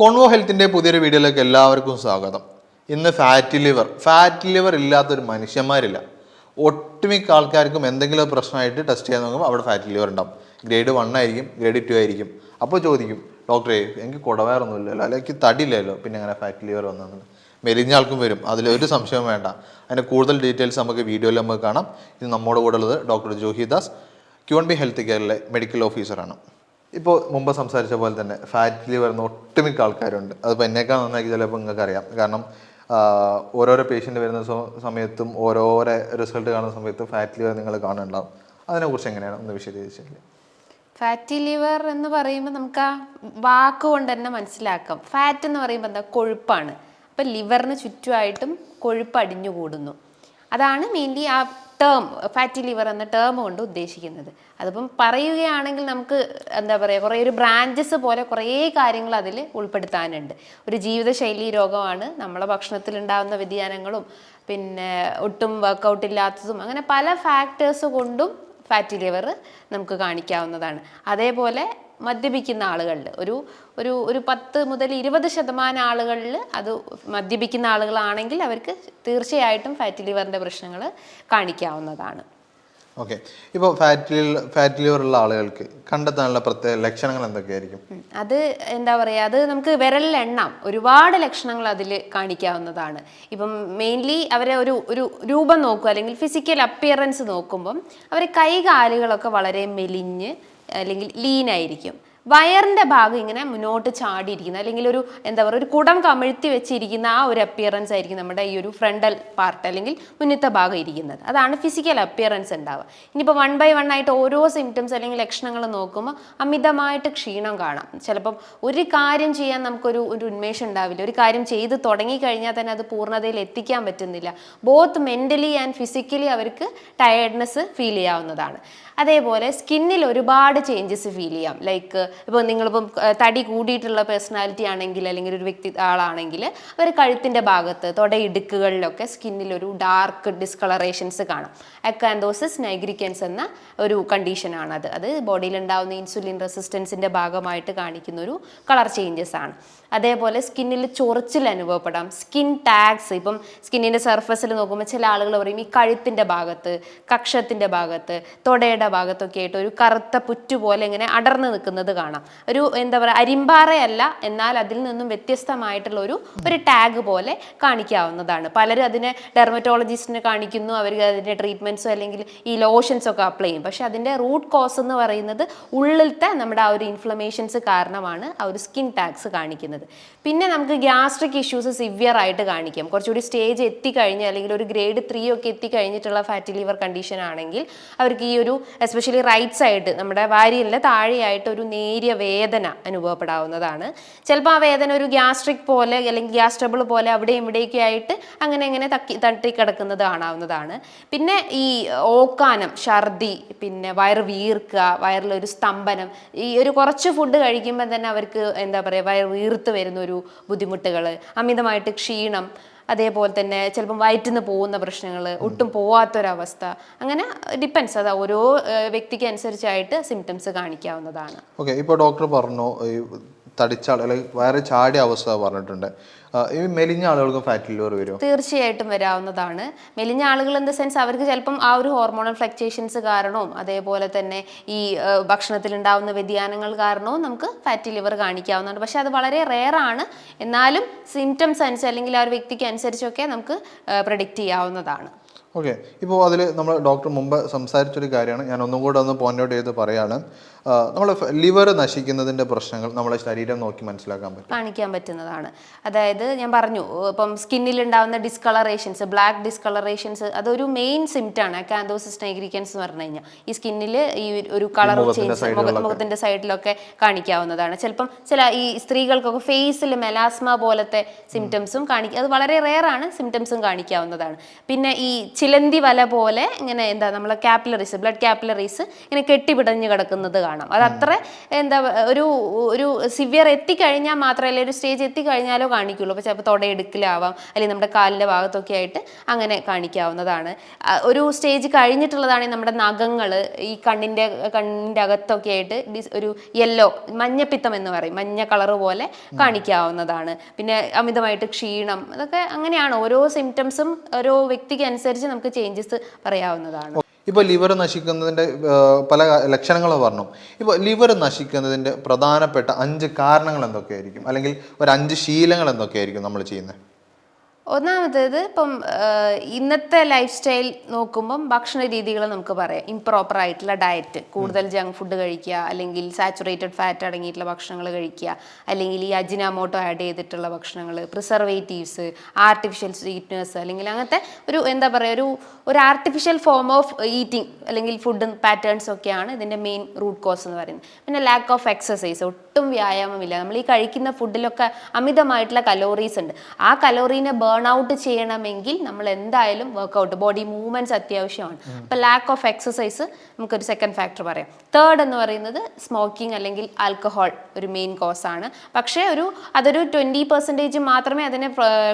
Convo ഹെൽത്തിന്റെ പുതിയൊരു വീഡിയോയിലേക്ക് എല്ലാവർക്കും സ്വാഗതം. ഇന്ന് ഫാറ്റ് ലിവർ. ഫാറ്റ് ലിവർ ഇല്ലാത്തൊരു മനുഷ്യന്മാരില്ല. ഒട്ടുമിക്ക ആൾക്കാർക്കും എന്തെങ്കിലും പ്രശ്നമായിട്ട് ടെസ്റ്റ് ചെയ്യാൻ നോക്കുമ്പോൾ അവിടെ ഫാറ്റ് ലിവർ ഉണ്ടാവും. ഗ്രേഡ് വൺ ആയിരിക്കും ഗ്രേഡ് ടു ആയിരിക്കും. അപ്പോൾ ചോദിക്കും ഡോക്ടറെ എനിക്ക് കുടവയറൊന്നും ഇല്ലല്ലോ അല്ലെങ്കിൽ തടിയില്ലല്ലോ. പിന്നെ അങ്ങനെ ഫാറ്റ് ലിവർ വന്നതെന്ന് മെലിഞ്ഞ ആൾക്കും വരും. അതിലൊരു സംശയവും വേണ്ട. അതിന്റെ കൂടുതൽ ഡീറ്റെയിൽസ് നമുക്ക് വീഡിയോയിൽ നമുക്ക് കാണാം. ഇത് നമ്മുടെ കൂടെ ഉള്ളത് doctor Johidas Q N B health കെയറിലെ medical ഓഫീസറാണ്. ഇപ്പോൾ മുമ്പ് സംസാരിച്ച പോലെ തന്നെ ഫാറ്റിൽ വരുന്ന ഒട്ടുമിക്ക ആൾക്കാരുണ്ട്. അതിപ്പോൾ എന്നേക്കാൾ നന്നായി ചിലപ്പോൾ നിങ്ങൾക്ക് അറിയാം. കാരണം ഓരോരോ പേഷ്യന്റ് വരുന്ന സമയത്തും ഓരോരോ റിസൾട്ട് കാണുന്ന സമയത്തും ഫാറ്റ് ലിവർ നിങ്ങൾ കാണുന്നുണ്ടാവും. അതിനെക്കുറിച്ച് എങ്ങനെയാണ് ഒന്ന് വിശദീകരിച്ചില്ല ഫാറ്റി ലിവർ എന്ന് പറയുമ്പോൾ നമുക്ക് ആ വാക്കുകൊണ്ട് തന്നെ മനസ്സിലാക്കാം. ഫാറ്റ് എന്ന് പറയുമ്പോൾ എന്താ? കൊഴുപ്പാണ്. അപ്പം ലിവറിന് ചുറ്റുമായിട്ടും കൊഴുപ്പ് അടിഞ്ഞു കൂടുന്നു അതാണ് മെയിൻലി ആ ടേം ഫാറ്റി ലിവർ എന്ന ടേം കൊണ്ട് ഉദ്ദേശിക്കുന്നത്. അതിപ്പം പറയുകയാണെങ്കിൽ നമുക്ക് എന്താ പറയുക കുറേ ഒരു ബ്രാഞ്ചസ് പോലെ കുറേ കാര്യങ്ങൾ അതിൽ ഉൾപ്പെടുത്താനുണ്ട്. ഒരു ജീവിതശൈലി രോഗമാണ് നമ്മളെ ഭക്ഷണത്തിൽ ഉണ്ടാകുന്ന വ്യതിയാനങ്ങളും പിന്നെ ഒട്ടും വർക്കൗട്ട് ഇല്ലാത്തതും അങ്ങനെ പല ഫാക്ടേഴ്സ് കൊണ്ടും ഫാറ്റി ലിവർ നമുക്ക് കാണിക്കാവുന്നതാണ്. അതേപോലെ മദ്യപിക്കുന്ന ആളുകളിൽ ഒരു ഒരു ഒരു പത്ത് മുതൽ ഇരുപത് ശതമാനം ആളുകളിൽ അത് മദ്യപിക്കുന്ന ആളുകളാണെങ്കിൽ അവർക്ക് തീർച്ചയായിട്ടും ഫാറ്റി ലിവറിന്റെ പ്രശ്നങ്ങൾ കാണിക്കാവുന്നതാണ്. ഓക്കെ. ഇപ്പോൾ ഫാറ്റ് ഫാറ്റ് ലിവർ ഉള്ള ആളുകൾക്ക് കണ്ടെത്താനുള്ള പ്രത്യേക ലക്ഷണങ്ങൾ എന്തൊക്കെയായിരിക്കും. അത് എന്താ പറയുക അത് നമുക്ക് വിരലിൽ എണ്ണാം ഒരുപാട് ലക്ഷണങ്ങൾ അതിൽ കാണിക്കാവുന്നതാണ്. ഇപ്പം മെയിൻലി അവരെ ഒരു ഒരു രൂപം നോക്കുക അല്ലെങ്കിൽ ഫിസിക്കൽ അപ്പിയറൻസ് നോക്കുമ്പം അവരെ കൈകാലുകളൊക്കെ വളരെ മെലിഞ്ഞ് അല്ലെങ്കിൽ ലീൻ ആയിരിക്കും. വയറിന്റെ ഭാഗം ഇങ്ങനെ മുന്നോട്ട് ചാടിയിരിക്കുന്ന അല്ലെങ്കിൽ ഒരു എന്താ പറയുക ഒരു കുടം കമിഴ്ത്തി വെച്ചിരിക്കുന്ന ആ ഒരു അപ്പിയറൻസ് ആയിരിക്കും നമ്മുടെ ഈ ഒരു ഫ്രണ്ടൽ പാർട്ട് അല്ലെങ്കിൽ മുന്നത്തെ ഭാഗം ഇരിക്കുന്നത്. അതാണ് ഫിസിക്കൽ അപ്പിയറൻസ് ഉണ്ടാവുക. ഇനിയിപ്പോൾ വൺ ബൈ വൺ ആയിട്ട് ഓരോ സിംറ്റംസ് അല്ലെങ്കിൽ ലക്ഷണങ്ങൾ നോക്കുമ്പോൾ അമിതമായിട്ട് ക്ഷീണം കാണാം. ചിലപ്പം ഒരു കാര്യം ചെയ്യാൻ നമുക്കൊരു ഒരു ഉന്മേഷം ഉണ്ടാവില്ല. ഒരു കാര്യം ചെയ്ത് തുടങ്ങിക്കഴിഞ്ഞാൽ തന്നെ അത് പൂർണതയിൽ എത്തിക്കാൻ പറ്റുന്നില്ല. ബോത്ത് മെന്റലി ആൻഡ് ഫിസിക്കലി അവർക്ക് ടയർഡ്നെസ് ഫീൽ ചെയ്യാവുന്നതാണ്. അതേപോലെ സ്കിന്നിൽ ഒരുപാട് ചേഞ്ചസ് ഫീൽ ചെയ്യാം. ലൈക്ക് ഇപ്പോൾ നിങ്ങളിപ്പം തടി കൂടിയിട്ടുള്ള പേഴ്സണാലിറ്റി ആണെങ്കിൽ അല്ലെങ്കിൽ ഒരു വ്യക്തി ആളാണെങ്കിൽ അവർ കഴുത്തിന്റെ ഭാഗത്ത് തൊടയിടുക്കുകളിലൊക്കെ സ്കിന്നിൽ ഒരു ഡാർക്ക് ഡിസ്കളറേഷൻസ് കാണാം. അക്കാന്തോസിസ് നൈഗ്രിക്കൻസ് എന്ന ഒരു കണ്ടീഷനാണത്. അത് ബോഡിയിൽ ഉണ്ടാകുന്ന ഇൻസുലിൻ റെസിസ്റ്റൻസിന്റെ ഭാഗമായിട്ട് കാണിക്കുന്ന ഒരു കളർ ചേഞ്ചസ് ആണ്. അതേപോലെ സ്കിന്നിൽ ചൊറിച്ചിൽ അനുഭവപ്പെടാം. സ്കിൻ ടാഗ്സ് ഇപ്പം സ്കിന്നിന്റെ സർഫസിൽ നോക്കുമ്പോൾ ചില ആളുകൾ പറയും ഈ കഴുത്തിന്റെ ഭാഗത്ത് കക്ഷത്തിന്റെ ഭാഗത്ത് തൊടയുടെ ഭാഗത്തൊക്കെ ആയിട്ട് ഒരു കറുത്ത പുറ്റു പോലെ ഇങ്ങനെ അടർന്നു നിൽക്കുന്നത് കാണാം. ഒരു എന്താ പറയുക അരിമ്പാറയല്ല എന്നാൽ അതിൽ നിന്നും വ്യത്യസ്തമായിട്ടുള്ള ഒരു ഒരു ടാഗ് പോലെ കാണിക്കാവുന്നതാണ്. പലരും അതിനെ ഡെർമറ്റോളജിസ്റ്റിനെ കാണിക്കുന്നു അവർ അതിന്റെ ട്രീറ്റ്മെന്റ്സോ അല്ലെങ്കിൽ ഈ ലോഷൻസ് ഒക്കെ അപ്ലൈ ചെയ്യും. പക്ഷേ അതിന്റെ റൂട്ട് കോസ് എന്ന് പറയുന്നത് ഉള്ളിലത്തെ നമ്മുടെ ആ ഒരു ഇൻഫ്ലമേഷൻസ് കാരണമാണ് ആ ഒരു സ്കിൻ ടാക്സ് കാണിക്കുന്നത്. പിന്നെ നമുക്ക് ഗ്യാസ്ട്രിക് ഇഷ്യൂസ് സിവിയർ ആയിട്ട് കാണിക്കാം. കുറച്ചുകൂടി സ്റ്റേജ് എത്തിക്കഴിഞ്ഞ് അല്ലെങ്കിൽ ഒരു ഗ്രേഡ് ത്രീ ഒക്കെ എത്തിക്കഴിഞ്ഞിട്ടുള്ള ഫാറ്റി ലിവർ കണ്ടീഷൻ ആണെങ്കിൽ അവർക്ക് ഈ ഒരു എസ്പെഷ്യലി റൈറ്റ് സൈഡ് നമ്മുടെ വാരിയലിന്റെ താഴെയായിട്ട് ഒരു നേരിയ വേദന അനുഭവപ്പെടാവുന്നതാണ്. ചിലപ്പോൾ ആ വേദന ഒരു ഗ്യാസ്ട്രിക് പോലെ അല്ലെങ്കിൽ ഗ്യാസ്ട്രബിൾ പോലെ അവിടെയും ഇവിടെയൊക്കെ ആയിട്ട് അങ്ങനെ അങ്ങനെ തക്കി തട്ടി കിടക്കുന്നത് കാണാവുന്നതാണ്. പിന്നെ ഓക്കാനം ഛർദി പിന്നെ വയറ് വീർക്കുക വയറിലൊരു സ്തംഭനം ഈ ഒരു കുറച്ച് ഫുഡ് കഴിക്കുമ്പോൾ തന്നെ അവർക്ക് എന്താ പറയുക വയറ് വീർത്ത് വരുന്ന ഒരു ബുദ്ധിമുട്ടുകൾ അമിതമായിട്ട് ക്ഷീണം അതേപോലെ തന്നെ ചിലപ്പം വയറ്റിന്ന് പോകുന്ന പ്രശ്നങ്ങൾ ഒട്ടും പോവാത്തൊരവസ്ഥ. അങ്ങനെ ഡിപ്പെൻസ് അത് ഓരോ വ്യക്തിക്ക് അനുസരിച്ചായിട്ട് സിംറ്റംസ് കാണിക്കാവുന്നതാണ്. ഓക്കെ ഇപ്പോൾ ഡോക്ടർ പറഞ്ഞു തടിച്ചാൽ തടിച്ച അല്ലെങ്കിൽ വയറ് ചാടിയ അവസ്ഥ പറഞ്ഞിട്ടുണ്ട്. ഈ മെലിഞ്ഞ ആളുകൾക്കും ഫാറ്റ് ലിവർ വരും തീർച്ചയായിട്ടും വരാവുന്നതാണ്. മെലിഞ്ഞ ആളുകൾ ഇൻ ദ സെൻസ് അവർക്ക് ചിലപ്പം ആ ഒരു ഹോർമോണൽ ഫ്ലക്ച്വേഷൻസ് കാരണവും അതേപോലെ തന്നെ ഈ ഭക്ഷണത്തിൽ ഉണ്ടാവുന്ന വ്യതിയാനങ്ങൾ കാരണവും നമുക്ക് ഫാറ്റി ലിവർ കാണിക്കാവുന്നതാണ്. പക്ഷെ അത് വളരെ റെയർ ആണ്. എന്നാലും സിംറ്റംസ് അനുസരിച്ച് അല്ലെങ്കിൽ ആ ഒരു വ്യക്തിക്ക് അനുസരിച്ചൊക്കെ നമുക്ക് പ്രഡിക്റ്റ് ചെയ്യാവുന്നതാണ്. ഓക്കെ. ഇപ്പോൾ അതിൽ നമ്മൾ ഡോക്ടർ മുമ്പ് സംസാരിച്ചൊരു കാര്യമാണ്. ഞാൻ ഒന്നും കൂടെ ഒന്ന് പോയിന്റ് ഔട്ട് ചെയ്ത് പറയാണ്. നമ്മൾ ലിവർ നശിക്കുന്നതിന്റെ പ്രശ്നങ്ങൾ നമ്മളെ ശരീരം നോക്കി മനസ്സിലാക്കാൻ പറ്റും. കാണിക്കാൻ പറ്റുന്നതാണ്. അതായത് ഞാൻ പറഞ്ഞു ഇപ്പം സ്കിന്നിൽ ഉണ്ടാകുന്ന ഡിസ്കളറേഷൻസ് ബ്ലാക്ക് ഡിസ്കളറേഷൻസ് അതൊരു മെയിൻ സിംറ്റാണ് കാന്തോസിസ് നൈഗ്രിക്കൻസ് എന്ന് പറഞ്ഞു കഴിഞ്ഞാൽ. ഈ സ്കിന്നിൽ ഈ ഒരു കളർ ചേഞ്ച് മുഖത്തിന്റെ സൈഡിലൊക്കെ കാണിക്കാവുന്നതാണ്. ചിലപ്പം ചില ഈ സ്ത്രീകൾക്കൊക്കെ ഫേസിൽ മെലാസ്മ പോലത്തെ സിംറ്റംസും കാണിക്കുക അത് വളരെ റെയർ ആണ്. സിംറ്റംസും കാണിക്കാവുന്നതാണ്. പിന്നെ ഈ ചിലന്തി വല പോലെ ഇങ്ങനെ എന്താ നമ്മളെ കാപ്പിലറീസ് ബ്ലഡ് കാപ്പിലറീസ് ഇങ്ങനെ കെട്ടിപിടഞ്ഞ് കിടക്കുന്നത് കാണാം. അത് അത്ര എന്താ ഒരു ഒരു സിവിയർ എത്തിക്കഴിഞ്ഞാൽ മാത്രമല്ല ഒരു സ്റ്റേജ് എത്തിക്കഴിഞ്ഞാലോ കാണിക്കുള്ളൂ. അപ്പോൾ ചിലപ്പോൾ തൊടയെടുക്കലാവാം അല്ലെങ്കിൽ നമ്മുടെ കാലിന്റെ ഭാഗത്തൊക്കെ ആയിട്ട് അങ്ങനെ കാണിക്കാവുന്നതാണ്. ഒരു സ്റ്റേജ് കഴിഞ്ഞിട്ടുള്ളതാണെങ്കിൽ നമ്മുടെ നഖങ്ങൾ ഈ കണ്ണിന്റെ കണ്ണിന്റെ അകത്തൊക്കെ ആയിട്ട് ഒരു യെല്ലോ മഞ്ഞപ്പിത്തം എന്ന് പറയും. മഞ്ഞ കളർ പോലെ കാണിക്കാവുന്നതാണ്. പിന്നെ അമിതമായിട്ട് ക്ഷീണം അതൊക്കെ അങ്ങനെയാണ്. ഓരോ സിംറ്റംസും ഓരോ വ്യക്തിക്ക് അനുസരിച്ച് നമുക്ക് ചേഞ്ചസ് പറയാവുന്നതാണ്. ഇപ്പോൾ ലിവർ നശിക്കുന്നതിന്റെ പല ലക്ഷണങ്ങൾ പറഞ്ഞു. ഇപ്പോൾ ലിവർ നശിക്കുന്നതിന്റെ പ്രധാനപ്പെട്ട അഞ്ച് കാരണങ്ങൾ എന്തൊക്കെയായിരിക്കും? അല്ലെങ്കിൽ ഒരു അഞ്ച് ശീലങ്ങൾ എന്തൊക്കെയായിരിക്കും നമ്മൾ ചെയ്യുന്നത്? ഒന്നാമത്തേത് ഇപ്പം ഇന്നത്തെ ലൈഫ് സ്റ്റൈൽ നോക്കുമ്പം ഭക്ഷണ രീതികൾ നമുക്ക് പറയാം. ഇംപ്രോപ്പർ ആയിട്ടുള്ള ഡയറ്റ് കൂടുതൽ ജങ്ക് ഫുഡ് കഴിക്കുക അല്ലെങ്കിൽ സാച്ചുറേറ്റഡ് ഫാറ്റ് അടങ്ങിയിട്ടുള്ള ഭക്ഷണങ്ങൾ കഴിക്കുക അല്ലെങ്കിൽ ഈ അജിനാമോട്ടോ ആഡ് ചെയ്തിട്ടുള്ള ഭക്ഷണങ്ങൾ പ്രിസർവേറ്റീവ്സ് ആർട്ടിഫിഷ്യൽ സ്വീറ്റ്നസ് അല്ലെങ്കിൽ അങ്ങനത്തെ ഒരു എന്താ പറയുക ഒരു ഒരു ആർട്ടിഫിഷ്യൽ ഫോം ഓഫ് ഈറ്റിംഗ് അല്ലെങ്കിൽ ഫുഡ് പാറ്റേൺസ് ഒക്കെയാണ് ഇതിന്റെ മെയിൻ റൂട്ട് കോസ് എന്ന് പറയുന്നത്. പിന്നെ ലാക്ക് ഓഫ് എക്സസൈസ് ഒട്ടും വ്യായാമമില്ല. നമ്മൾ ഈ കഴിക്കുന്ന ഫുഡിലൊക്കെ അമിതമായിട്ടുള്ള കലോറീസ് ഉണ്ട്. ആ കലോറീനെ ബേൺ ഔട്ട് ചെയ്യണമെങ്കിൽ നമ്മൾ എന്തായാലും വർക്കൗട്ട് ബോഡി മൂവ്മെന്റ്സ് അത്യാവശ്യമാണ്. അപ്പോൾ ലാക്ക് ഓഫ് എക്സസൈസ് നമുക്കൊരു സെക്കൻഡ് ഫാക്ടർ പറയാം. തേർഡ് എന്ന് പറയുന്നത് സ്മോക്കിംഗ് അല്ലെങ്കിൽ ആൽക്കഹോൾ ഒരു മെയിൻ കോസ് ആണ്. പക്ഷേ ഒരു അതൊരു ട്വന്റി പെർസെന്റേജ് മാത്രമേ അതിനെ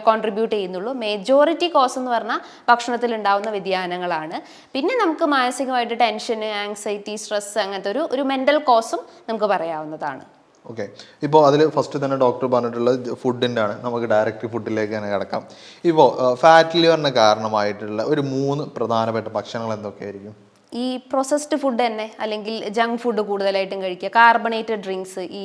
കോൺട്രിബ്യൂട്ട് ചെയ്യുന്നുള്ളൂ. മെജോറിറ്റി കോസ് എന്ന് പറഞ്ഞാൽ ഭക്ഷണത്തിൽ ഉണ്ടാവുന്ന വ്യതിയാനങ്ങളാണ്. പിന്നെ നമുക്ക് മാനസികമായിട്ട് ടെൻഷന് ആങ്സൈറ്റി സ്ട്രെസ് അങ്ങനത്തെ ഒരു ഒരു മെന്റൽ കോസും നമുക്ക് പറയാവുന്നതാണ്. ഓക്കെ ഇപ്പോൾ അതിൽ ഫസ്റ്റ് തന്നെ ഡോക്ടർ പറഞ്ഞിട്ടുള്ളത് ഫുഡിന്റെ ആണ് നമുക്ക് ഡയറക്റ്റ് ഫുഡിലേക്ക് തന്നെ കിടക്കാം. ഇപ്പോൾ ഫാറ്റ് ലിവറിന് കാരണമായിട്ടുള്ള ഒരു മൂന്ന് പ്രധാനപ്പെട്ട ഭക്ഷണങ്ങൾ എന്തൊക്കെയായിരിക്കും? ഈ പ്രോസസ്ഡ് ഫുഡ് തന്നെ അല്ലെങ്കിൽ ജങ്ക് ഫുഡ് കൂടുതലായിട്ടും കഴിക്കുക. കാർബണേറ്റഡ് ഡ്രിങ്ക്സ് ഈ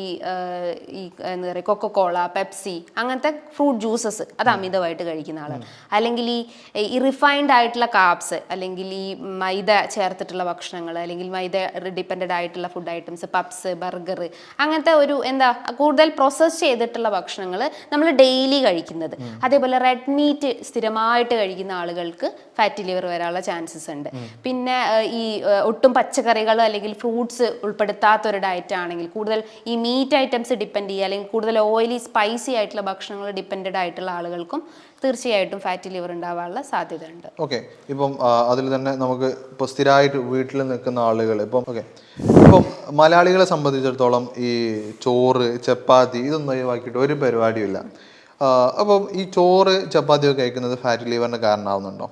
ഈ എന്താ പറയുക കൊക്കക്കോള പെപ്സി അങ്ങനത്തെ ഫ്രൂട്ട് ജ്യൂസസ് അത് അമിതമായിട്ട് കഴിക്കുന്ന ആളാണ്. അല്ലെങ്കിൽ ഈ ഈ റിഫൈൻഡ് ആയിട്ടുള്ള കാപ്സ് അല്ലെങ്കിൽ ഈ മൈദ ചേർത്തിട്ടുള്ള ഭക്ഷണങ്ങൾ അല്ലെങ്കിൽ മൈദ ഡിപ്പെൻഡ് ആയിട്ടുള്ള ഫുഡ് ഐറ്റംസ് പപ്സ് ബർഗർ അങ്ങനത്തെ ഒരു എന്താ കൂടുതൽ പ്രോസസ്സ് ചെയ്തിട്ടുള്ള ഭക്ഷണങ്ങൾ നമ്മൾ ഡെയിലി കഴിക്കുന്നത്. അതേപോലെ റെഡ് മീറ്റ് സ്ഥിരമായിട്ട് കഴിക്കുന്ന ആളുകൾക്ക് ഫാറ്റി ലിവർ വരാനുള്ള ചാൻസസ് ഉണ്ട്. പിന്നെ ഈ ഒട്ടും പച്ചക്കറികൾ അല്ലെങ്കിൽ ഫ്രൂട്ട്സ് ഉൾപ്പെടുത്താത്ത ഒരു ഡയറ്റ് ആണെങ്കിൽ കൂടുതൽ ഈ മീറ്റ് ഐറ്റംസ് ഡിപ്പെൻഡ് ചെയ്യുക അല്ലെങ്കിൽ കൂടുതൽ ഓയിലി സ്പൈസി ആയിട്ടുള്ള ഭക്ഷണങ്ങൾ ഡിപ്പെൻഡഡ് ആയിട്ടുള്ള ആളുകൾക്കും തീർച്ചയായിട്ടും ഫാറ്റി ലിവർ ഉണ്ടാവാനുള്ള സാധ്യതയുണ്ട്. ഓക്കെ ഇപ്പം അതിൽ തന്നെ നമുക്ക് ഇപ്പോൾ സ്ഥിരമായിട്ട് വീട്ടിൽ നിൽക്കുന്ന ആളുകൾ ഇപ്പം ഓക്കെ ഇപ്പം മലയാളികളെ സംബന്ധിച്ചിടത്തോളം ഈ ചോറ് ചപ്പാത്തി ഇതൊന്നും ഒഴിവാക്കിയിട്ട് ഒരു പരിപാടിയില്ല ഇല്ല അപ്പം ഈ ചോറ് ചപ്പാത്തി ഒക്കെ കഴിക്കുന്നത് ഫാറ്റ് ലിവറിന് കാരണമാവുന്നുണ്ടോ?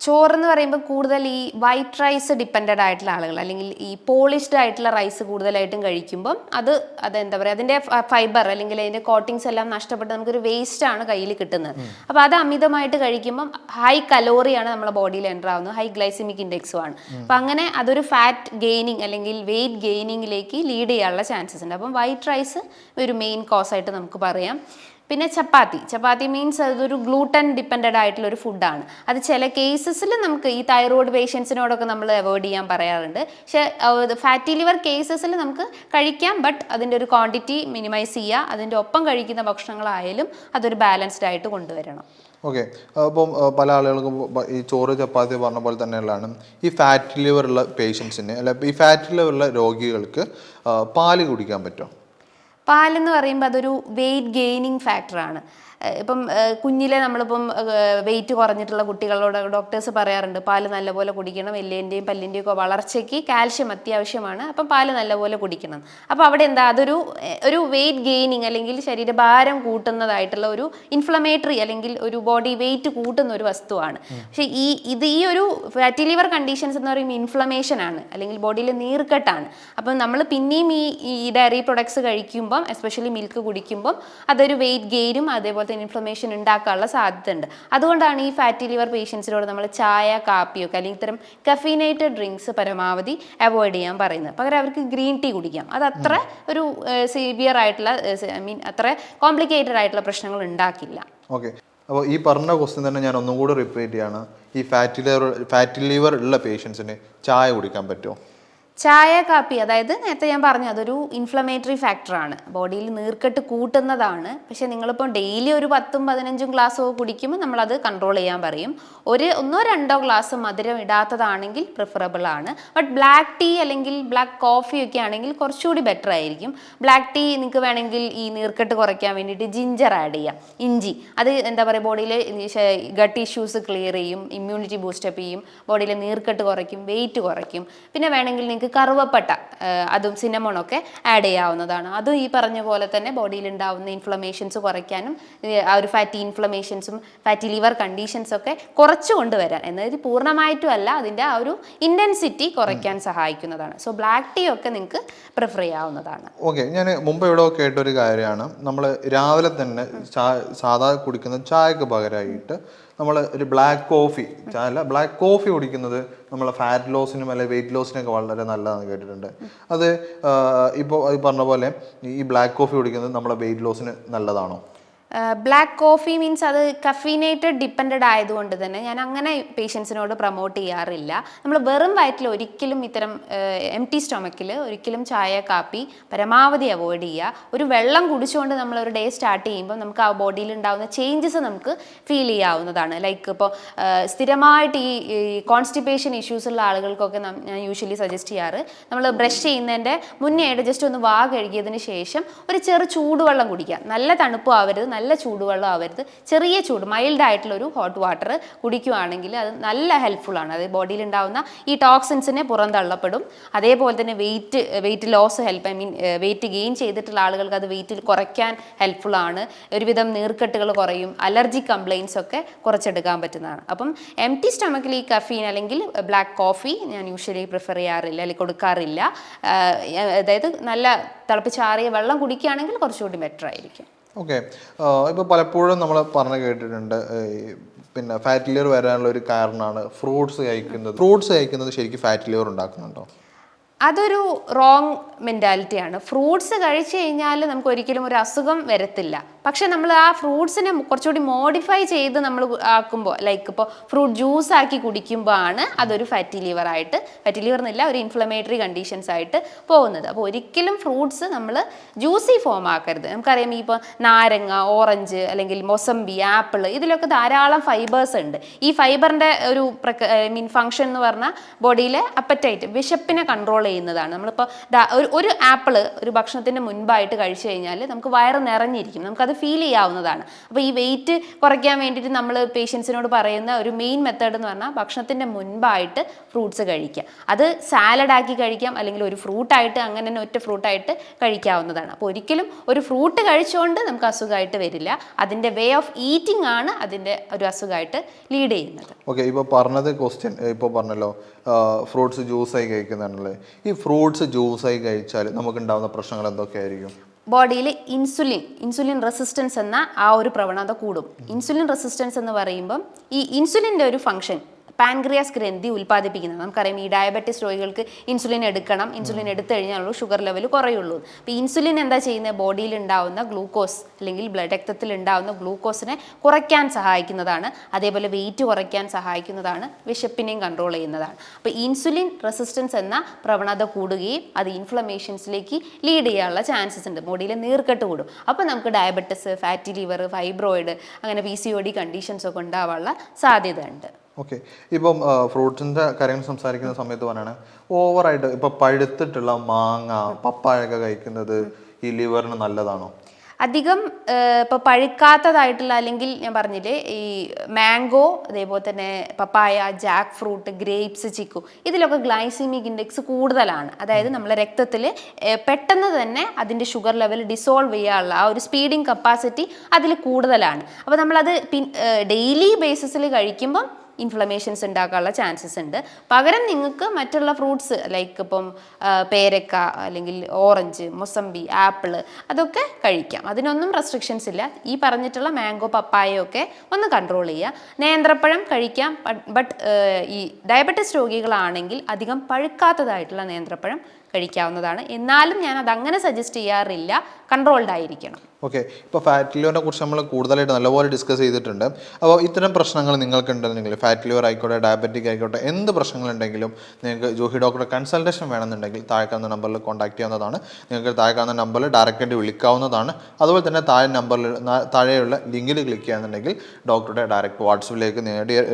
ചോറെന്ന് പറയുമ്പോൾ കൂടുതൽ ഈ വൈറ്റ് റൈസ് ഡിപ്പെൻഡഡ് ആയിട്ടുള്ള ആളുകൾ അല്ലെങ്കിൽ ഈ പോളിഷ്ഡ് ആയിട്ടുള്ള റൈസ് കൂടുതലായിട്ടും കഴിക്കുമ്പം അത് അതെന്താ പറയുക അതിന്റെ ഫൈബർ അല്ലെങ്കിൽ അതിന്റെ കോട്ടിങ്സ് എല്ലാം നഷ്ടപ്പെട്ട് നമുക്കൊരു വേസ്റ്റ് ആണ് കയ്യിൽ കിട്ടുന്നത്. അപ്പോൾ അത് അമിതമായിട്ട് കഴിക്കുമ്പം ഹൈ കലോറിയാണ് നമ്മുടെ ബോഡിയിൽ എന്റർ ആവുന്നത് ഹൈ ഗ്ലൈസിമിക് ഇൻഡെക്സും ആണ്. അപ്പം അങ്ങനെ അതൊരു ഫാറ്റ് ഗെയിനിങ് അല്ലെങ്കിൽ വെയിറ്റ് ഗെയിനിങ്ങിലേക്ക് ലീഡ് ചെയ്യാനുള്ള ചാൻസസ് ഉണ്ട്. അപ്പം വൈറ്റ് റൈസ് ഒരു മെയിൻ കോസ് ആയിട്ട് നമുക്ക് പറയാം. പിന്നെ ചപ്പാത്തി. ചപ്പാത്തി മീൻസ് അതൊരു ഗ്ലൂട്ടൻ ഡിപ്പെൻഡഡ് ആയിട്ടുള്ള ഒരു ഫുഡാണ് അത് ചില കേസസിൽ നമുക്ക് ഈ തൈറോയ്ഡ് പേഷ്യൻസിനോടൊക്കെ നമ്മൾ അവോയ്ഡ് ചെയ്യാൻ പറയാറുണ്ട്. പക്ഷേ ഫാറ്റി ലിവർ കേസസിൽ നമുക്ക് കഴിക്കാം ബട്ട് അതിന്റെ ഒരു ക്വാണ്ടിറ്റി മിനിമൈസ് ചെയ്യുക അതിന്റെ ഒപ്പം കഴിക്കുന്ന ഭക്ഷണങ്ങളായാലും അതൊരു ബാലൻസ്ഡ് ആയിട്ട് കൊണ്ടുവരണം. ഓക്കെ അപ്പം പല ആളുകൾക്കും ഈ ചോറ് ചപ്പാത്തി പറഞ്ഞ പോലെ തന്നെയുള്ളതാണ്. ഈ ഫാറ്റ് ലിവറുള്ള പേഷ്യൻസിന് അല്ല ഈ ഫാറ്റ് ലിവറുള്ള രോഗികൾക്ക് പാൽ കുടിക്കാൻ പറ്റുമോ? പാലെന്ന് പറയുമ്പോൾ അതൊരു വെയിറ്റ് ഗെയിനിങ് ഫാക്ടറാണ് ഇപ്പം കുഞ്ഞിലെ നമ്മളിപ്പം വെയിറ്റ് കുറഞ്ഞിട്ടുള്ള കുട്ടികളോട് ഡോക്ടേഴ്സ് പറയാറുണ്ട് പാൽ നല്ലപോലെ കുടിക്കണം എല്ലിന്റെയും പല്ലിന്റെയും ഒക്കെ വളർച്ചയ്ക്ക് കാൽഷ്യം അത്യാവശ്യമാണ് അപ്പം പാൽ നല്ലപോലെ കുടിക്കണം. അപ്പോൾ അവിടെ എന്താ അതൊരു ഒരു വെയിറ്റ് ഗെയിനിങ് അല്ലെങ്കിൽ ശരീരഭാരം കൂട്ടുന്നതായിട്ടുള്ള ഒരു ഇൻഫ്ലമേറ്ററി അല്ലെങ്കിൽ ഒരു ബോഡി വെയിറ്റ് കൂട്ടുന്ന ഒരു വസ്തുവാണ്. പക്ഷേ ഈ ഇത് ഈ ഒരു ഫാറ്റി ലിവർ കണ്ടീഷൻസ് എന്ന് പറയുമ്പോൾ ഇൻഫ്ലമേഷൻ ആണ് അല്ലെങ്കിൽ ബോഡിയിൽ നീർക്കെട്ടാണ്. അപ്പം നമ്മൾ പിന്നെയും ഈ ഈ ഡയറി പ്രൊഡക്ട്സ് കഴിക്കുമ്പം എസ്പെഷ്യലി മിൽക്ക് കുടിക്കുമ്പം അതൊരു വെയിറ്റ് ഗെയിനും അതേപോലെ തന്നെ ഇൻഫ്ലമേഷൻ ഉണ്ടാക്കാനുള്ള സാധ്യത ഉണ്ട് അതുകൊണ്ടാണ് ഈ ഫാറ്റി ലിവർ പേഷ്യൻസിനോട് നമ്മൾ ചായ കാപ്പിയൊക്കെ അല്ലെങ്കിൽ ഇത്തരം കഫീനേറ്റഡ് ഡ്രിങ്ക്സ് പരമാവധി അവോയ്ഡ് ചെയ്യാൻ പറയുന്നത്. പകരം അവർക്ക് ഗ്രീൻ ടീ കുടിക്കാം. അത് അത്ര ഒരു സീവിയർ ആയിട്ടുള്ള ഐ മീൻ അത്ര കോംപ്ലിക്കേറ്റഡ് ആയിട്ടുള്ള പ്രശ്നങ്ങൾ ഉണ്ടാക്കില്ല. ഓക്കെ. അപ്പോൾ ഈ പറഞ്ഞ ക്വസ്റ്റ്യൻ തന്നെ ഞാൻ ഒന്നുകൂടി റിപ്പീറ്റ് ചെയ്യാണ്. ഈ ഫാറ്റി ലിവർ ഫാറ്റി ലിവർ ഉള്ള പേഷ്യൻസിന് ചായ കുടിക്കാൻ പറ്റുമോ? ചായ കാപ്പി അതായത് നേരത്തെ ഞാൻ പറഞ്ഞു അതൊരു ഇൻഫ്ലമേറ്ററി ഫാക്ടറാണ് ബോഡിയിൽ നീർക്കെട്ട് കൂട്ടുന്നതാണ്. പക്ഷേ നിങ്ങളിപ്പോൾ ഡെയിലി ഒരു പത്തും പതിനഞ്ചും ഗ്ലാസ് കുടിക്കുമ്പോൾ നമ്മളത് കൺട്രോൾ ചെയ്യാൻ പറയും. ഒരു ഒന്നോ രണ്ടോ ഗ്ലാസ് മധുരം ഇടാത്തതാണെങ്കിൽ പ്രിഫറബിൾ ആണ്. ബട്ട് ബ്ലാക്ക് ടീ അല്ലെങ്കിൽ ബ്ലാക്ക് കോഫി ഒക്കെ ആണെങ്കിൽ കുറച്ചുകൂടി ബെറ്റർ ആയിരിക്കും. ബ്ലാക്ക് ടീ നിങ്ങൾക്ക് വേണമെങ്കിൽ ഈ നീർക്കെട്ട് കുറയ്ക്കാൻ വേണ്ടിയിട്ട് ജിഞ്ചർ ആഡ് ചെയ്യാം. ഇഞ്ചി. അത് എന്താ പറയുക ബോഡിയിലെ ഗട്ട് ഇഷ്യൂസ് ക്ലിയർ ചെയ്യും ഇമ്മ്യൂണിറ്റി ബൂസ്റ്റപ്പ് ചെയ്യും. ബോഡിയിലെ നീർക്കെട്ട് കുറയ്ക്കും വെയിറ്റ് കുറയ്ക്കും. പിന്നെ വേണമെങ്കിൽ നിങ്ങൾക്ക് കറുവപ്പട്ട ആ, അതും സിനമോണൊക്കെ ആഡ് ചെയ്യാവുന്നതാണ്. അതും ഈ പറഞ്ഞ പോലെ തന്നെ ബോഡിയിൽ ഉണ്ടാവുന്ന ഇൻഫ്ലമേഷൻസ് കുറയ്ക്കാനും ആ ഒരു ഫാറ്റി ഇൻഫ്ലമേഷൻസും ഫാറ്റി ലിവർ കണ്ടീഷൻസൊക്കെ കുറച്ച് കൊണ്ടുവരാൻ. എന്നത് പൂർണമായിട്ടും അല്ല അതിന്റെ ആ ഒരു ഇന്റൻസിറ്റി കുറയ്ക്കാൻ സഹായിക്കുന്നതാണ്. സോ ബ്ലാക്ക് ടീ ഒക്കെ നിങ്ങൾക്ക് പ്രിഫർ ചെയ്യാവുന്നതാണ്. ഓക്കെ ഞാൻ മുമ്പ് ഇവിടെ കേട്ടൊരു കാര്യമാണ്. നമ്മൾ രാവിലെ തന്നെ സാധാ കുടിക്കുന്ന ചായക്ക് പകരമായിട്ട് നമ്മൾ ഒരു ബ്ലാക്ക് കോഫി അല്ല ബ്ലാക്ക് കോഫി കുടിക്കുന്നത് നമ്മൾ ഫാറ്റ് ലോസിനും അല്ലെങ്കിൽ വെയിറ്റ് ലോസിനൊക്കെ വളരെ നല്ലതാണെന്ന് കേട്ടിട്ടുണ്ട്. അത് ഇപ്പോൾ അത് പറഞ്ഞ പോലെ ഈ ബ്ലാക്ക് കോഫി കുടിക്കുന്നത് നമ്മളെ വെയിറ്റ് ലോസിന് നല്ലതാണോ? ബ്ലാക്ക് കോഫി മീൻസ് അത് കഫീനേറ്റഡ് ഡിപ്പെൻഡഡ് ആയതുകൊണ്ട് തന്നെ ഞാൻ അങ്ങനെ പേഷ്യൻസിനോട് പ്രൊമോട്ട് ചെയ്യാറില്ല. നമ്മൾ വെറും വയറ്റിൽ ഒരിക്കലും ഇത്തരം എം ടി സ്റ്റൊമക്കിൽ ഒരിക്കലും ചായ കാപ്പി പരമാവധി അവോയ്ഡ് ചെയ്യുക. ഒരു വെള്ളം കുടിച്ചുകൊണ്ട് നമ്മൾ ഒരു ഡേ സ്റ്റാർട്ട് ചെയ്യുമ്പോൾ നമുക്ക് ആ ബോഡിയിൽ ഉണ്ടാകുന്ന ചേഞ്ചസ് നമുക്ക് ഫീൽ ചെയ്യാവുന്നതാണ്. ലൈക്ക് ഇപ്പോൾ സ്ഥിരമായിട്ട് ഈ കോൺസ്റ്റിപ്പേഷൻ ഇഷ്യൂസ് ഉള്ള ആളുകൾക്കൊക്കെ ഞാൻ യൂഷ്വലി സജസ്റ്റ് ചെയ്യാറ്. നമ്മൾ ബ്രഷ് ചെയ്യുന്നതിന്റെ മുന്നേ ജസ്റ്റ് ഒന്ന് വാ കഴുകിയതിന് ശേഷം ഒരു ചെറു ചൂടുവെള്ളം കുടിക്കുക. നല്ല തണുപ്പും ആവരുത്. നല്ല ചൂടുവെള്ളം ആവരുത്. ചെറിയ ചൂട് മൈൽഡ് ആയിട്ടുള്ള ഒരു ഹോട്ട് വാട്ടർ കുടിക്കുകയാണെങ്കിൽ അത് നല്ല ഹെൽപ്ഫുൾ ആണ്. അത് ബോഡിയിൽ ഉണ്ടാകുന്ന ഈ ടോക്സിൻസിനെ പുറന്തള്ളപ്പെടും. അതേപോലെ തന്നെ weight weight loss help I mean weight gain ചെയ്തിട്ടുള്ള ആളുകൾക്ക് അത് വെയിറ്റ് കുറയ്ക്കാൻ ഹെൽപ്ഫുൾ ആണ്. ഒരുവിധം നീർക്കെട്ടുകൾ കുറയും അലർജി കംപ്ലയിൻസ് ഒക്കെ കുറച്ചെടുക്കാൻ പറ്റുന്നതാണ്. അപ്പം എം ടി സ്റ്റൊമക്കിൽ ഈ കഫീൻ അല്ലെങ്കിൽ ബ്ലാക്ക് കോഫി ഞാൻ യൂഷ്വലി പ്രിഫർ ചെയ്യാറില്ല അല്ലെങ്കിൽ കൊടുക്കാറില്ല. അതായത് നല്ല തിളപ്പിച്ചാറിയ വെള്ളം കുടിക്കുകയാണെങ്കിൽ കുറച്ചുകൂടി ബെറ്റർ ആയിരിക്കും. ഓക്കെ ഇപ്പോൾ പലപ്പോഴും നമ്മൾ പറഞ്ഞു കേട്ടിട്ടുണ്ട് പിന്നെ ഫാറ്റ് ലിവർ വരാനുള്ള ഒരു കാരണമാണ് ഫ്രൂട്ട്സ് കഴിക്കുന്നത്. ഫ്രൂട്ട്സ് കഴിക്കുന്നത് ശരിക്കും ഫാറ്റ് ലിവർ ഉണ്ടാക്കുന്നുണ്ടോ? അതൊരു റോങ് മെന്റാലിറ്റിയാണ് ഫ്രൂട്ട്സ് കഴിച്ചു കഴിഞ്ഞാൽ നമുക്ക് ഒരിക്കലും ഒരു അസുഖം വരത്തില്ല. പക്ഷെ നമ്മൾ ആ ഫ്രൂട്ട്സിനെ കുറച്ചുകൂടി മോഡിഫൈ ചെയ്ത് നമ്മൾ ആക്കുമ്പോൾ ലൈക്ക് ഇപ്പോൾ ഫ്രൂട്ട് ജ്യൂസ് ആക്കി കുടിക്കുമ്പോൾ ആണ് അതൊരു ഫാറ്റി ലിവർ ആയിട്ട് ഫാറ്റി ലിവർ എന്നില്ല ഒരു ഇൻഫ്ലമേറ്ററി കണ്ടീഷൻസ് ആയിട്ട് പോകുന്നത്. അപ്പോൾ ഒരിക്കലും ഫ്രൂട്ട്സ് നമ്മൾ ജ്യൂസി ഫോം ആക്കരുത്. നമുക്കറിയാം ഈ ഇപ്പോൾ നാരങ്ങ ഓറഞ്ച് അല്ലെങ്കിൽ മൊസംബി ആപ്പിൾ ഇതിലൊക്കെ ധാരാളം ഫൈബേഴ്സ് ഉണ്ട്. ഈ ഫൈബറിന്റെ ഒരു മീൻ ഫങ്ഷൻ എന്ന് പറഞ്ഞാൽ ബോഡിയിലെ അപ്പറ്റൈറ്റ് വിശപ്പിനെ കൺട്രോൾ ചെയ്യുന്നതാണ്. നമ്മളിപ്പോൾ ഒരു ആപ്പിൾ ഒരു ഭക്ഷണത്തിന് മുൻപായിട്ട് കഴിച്ചു കഴിഞ്ഞാൽ നമുക്ക് വയറ് നിറഞ്ഞിരിക്കും. നമുക്കത് ഫീൽ ചെയ്യാവുന്നതാണ്. അപ്പോൾ ഈ വെയിറ്റ് കുറയ്ക്കാൻ വേണ്ടിയിട്ട് നമ്മൾ പേഷ്യൻസിനോട് പറയുന്ന ഒരു മെയിൻ മെത്തേഡ് എന്ന് പറഞ്ഞാൽ ഭക്ഷണത്തിന്റെ മുൻപായിട്ട് ഫ്രൂട്ട്സ് കഴിക്കുക അത് സാലഡ് ആക്കി കഴിക്കാം അല്ലെങ്കിൽ ഒരു ഫ്രൂട്ടായിട്ട് അങ്ങനെ തന്നെ ഒറ്റ ഫ്രൂട്ടായിട്ട് കഴിക്കാവുന്നതാണ്. അപ്പോൾ ഒരിക്കലും ഒരു ഫ്രൂട്ട് കഴിച്ചുകൊണ്ട് നമുക്ക് അസുഖമായിട്ട് വരില്ല. അതിന്റെ വേ ഓഫ് ഈറ്റിംഗ് ആണ് അതിന്റെ ഒരു അസുഖമായിട്ട് ലീഡ് ചെയ്യുന്നത്. ഓക്കെ ഇപ്പോൾ പറഞ്ഞത് ക്വസ്റ്റ്യൻ ഇപ്പോൾ പറഞ്ഞല്ലോ. ഫ്രൂട്ട്സ് ജ്യൂസായി കഴിക്കുന്നതാണല്ലേ? ഈ ഫ്രൂട്ട്സ് ജ്യൂസായി കഴിച്ചാൽ നമുക്ക് ഉണ്ടാകുന്ന പ്രശ്നങ്ങൾ എന്തൊക്കെയായിരിക്കും? ബോഡിയിൽ ഇൻസുലിൻ ഇൻസുലിൻ റെസിസ്റ്റൻസ് എന്ന ആ ഒരു പ്രവണത കൂടും. ഇൻസുലിൻ റെസിസ്റ്റൻസ് എന്ന് പറയുമ്പം ഈ ഇൻസുലിന്റെ ഒരു ഫംഗ്ഷൻ പാൻക്രിയാസ് ഗ്രന്ഥി ഉൽപ്പാദിപ്പിക്കുന്നത്. നമുക്കറിയാം ഈ ഡയബറ്റിസ് രോഗികൾക്ക് ഇൻസുലിൻ എടുക്കണം. ഇൻസുലിൻ എടുത്തു കഴിഞ്ഞാലുള്ളൂ ഷുഗർ ലെവൽ കുറയുള്ളൂ. അപ്പോൾ ഇൻസുലിൻ എന്താ ചെയ്യുന്നത് ബോഡിയിൽ ഉണ്ടാവുന്ന ഗ്ലൂക്കോസ് അല്ലെങ്കിൽ ബ്ലഡ് രക്തത്തിൽ ഉണ്ടാവുന്ന ഗ്ലൂക്കോസിനെ കുറയ്ക്കാൻ സഹായിക്കുന്നതാണ്. അതേപോലെ വെയിറ്റ് കുറയ്ക്കാൻ സഹായിക്കുന്നതാണ്. വിശപ്പിനെയും കൺട്രോൾ ചെയ്യുന്നതാണ്. അപ്പോൾ ഇൻസുലിൻ റെസിസ്റ്റൻസ് എന്ന പ്രവണത കൂടുകയും അത് ഇൻഫ്ലമേഷൻസിലേക്ക് ലീഡ് ചെയ്യാനുള്ള ചാൻസസ് ഉണ്ട്. ബോഡിയിൽ നീർക്കെട്ട് കൂടും. അപ്പോൾ നമുക്ക് ഡയബറ്റിസ് ഫാറ്റി ലിവർ ഫൈബ്രോയിഡ് അങ്ങനെ P C O D conditions ഒക്കെ ഉണ്ടാവാനുള്ള സാധ്യത ഉണ്ട് ഓക്കെ ഇപ്പം ഫ്രൂട്ട്സിന്റെ കാര്യങ്ങൾ സംസാരിക്കുന്ന സമയത്ത് പറയണേ ഓവറായിട്ട് ഇപ്പം പഴുത്തിട്ടുള്ള മാങ്ങ പപ്പായൊക്കെ കഴിക്കുന്നത് ഈ ലിവറിന് നല്ലതാണോ? അധികം ഇപ്പോൾ പഴുക്കാത്തതായിട്ടുള്ള അല്ലെങ്കിൽ ഞാൻ പറഞ്ഞില്ലേ ഈ മാംഗോ അതേപോലെ തന്നെ papaya jack fruit grapes chikoo ഇതിലൊക്കെ ഗ്ലൈസിമിക് ഇൻഡെക്സ് കൂടുതലാണ്. അതായത് നമ്മളെ രക്തത്തിൽ പെട്ടെന്ന് തന്നെ അതിന്റെ ഷുഗർ ലെവൽ ഡിസോൾവ് ചെയ്യാനുള്ള ആ ഒരു സ്പീഡിങ് കപ്പാസിറ്റി അതിൽ കൂടുതലാണ്. അപ്പോൾ നമ്മളത് പിൻ ഡെയിലി ബേസിസിൽ കഴിക്കുമ്പം ഇൻഫ്ലമേഷൻസ് ഉണ്ടാക്കാനുള്ള ചാൻസസ് ഉണ്ട്. പകരം നിങ്ങൾക്ക് മറ്റുള്ള ഫ്രൂട്ട്സ് ലൈക്ക് ഇപ്പം പേരക്ക അല്ലെങ്കിൽ ഓറഞ്ച് മൊസമ്പി ആപ്പിൾ അതൊക്കെ കഴിക്കാം. അതിനൊന്നും റെസ്ട്രിക്ഷൻസ് ഇല്ല. ഈ പറഞ്ഞിട്ടുള്ള മാംഗോ പപ്പായയൊക്കെ ഒന്ന് കൺട്രോൾ ചെയ്യുക. നേന്ത്രപ്പഴം കഴിക്കാം. ബട്ട് ഈ ഡയബറ്റിസ് രോഗികളാണെങ്കിൽ അധികം പഴുക്കാത്തതായിട്ടുള്ള നേന്ത്രപ്പഴം കഴിക്കാവുന്നതാണ്. എന്നാലും ഞാൻ അത് അങ്ങനെ സജസ്റ്റ് ചെയ്യാറില്ല. കൺട്രോൾഡ് ആയിരിക്കണം. ഓക്കെ ഇപ്പോൾ ഫാറ്റ് ലിവറിനെ കുറിച്ച് നമ്മൾ കൂടുതലായിട്ട് നല്ലപോലെ ഡിസ്കസ് ചെയ്തിട്ടുണ്ട്. അപ്പോൾ ഇത്തരം പ്രശ്നങ്ങൾ നിങ്ങൾക്ക് ഉണ്ടെന്നുണ്ടെങ്കിൽ ഫാറ്റ് ലിവർ ആയിക്കോട്ടെ ഡയബറ്റിക് ആയിക്കോട്ടെ എന്ത് പ്രശ്നങ്ങളുണ്ടെങ്കിലും നിങ്ങൾക്ക് ജോഹി ഡോക്ടറെ കൺസൾട്ടേഷൻ വേണമെന്നുണ്ടെങ്കിൽ താഴെക്കാവുന്ന നമ്പറിൽ കോൺടാക്ട് ചെയ്യാവുന്നതാണ്. നിങ്ങൾക്ക് താഴെക്കാവുന്ന നമ്പറിൽ ഡയറക്റ്റായിട്ട് വിളിക്കാവുന്നതാണ്. അതുപോലെ തന്നെ താഴെ നമ്പറിൽ താഴെയുള്ള ലിങ്കിൽ ക്ലിക്ക് ചെയ്യാന്നുണ്ടെങ്കിൽ ഡോക്ടറുടെ ഡയറക്റ്റ് വാട്സപ്പിലേക്ക്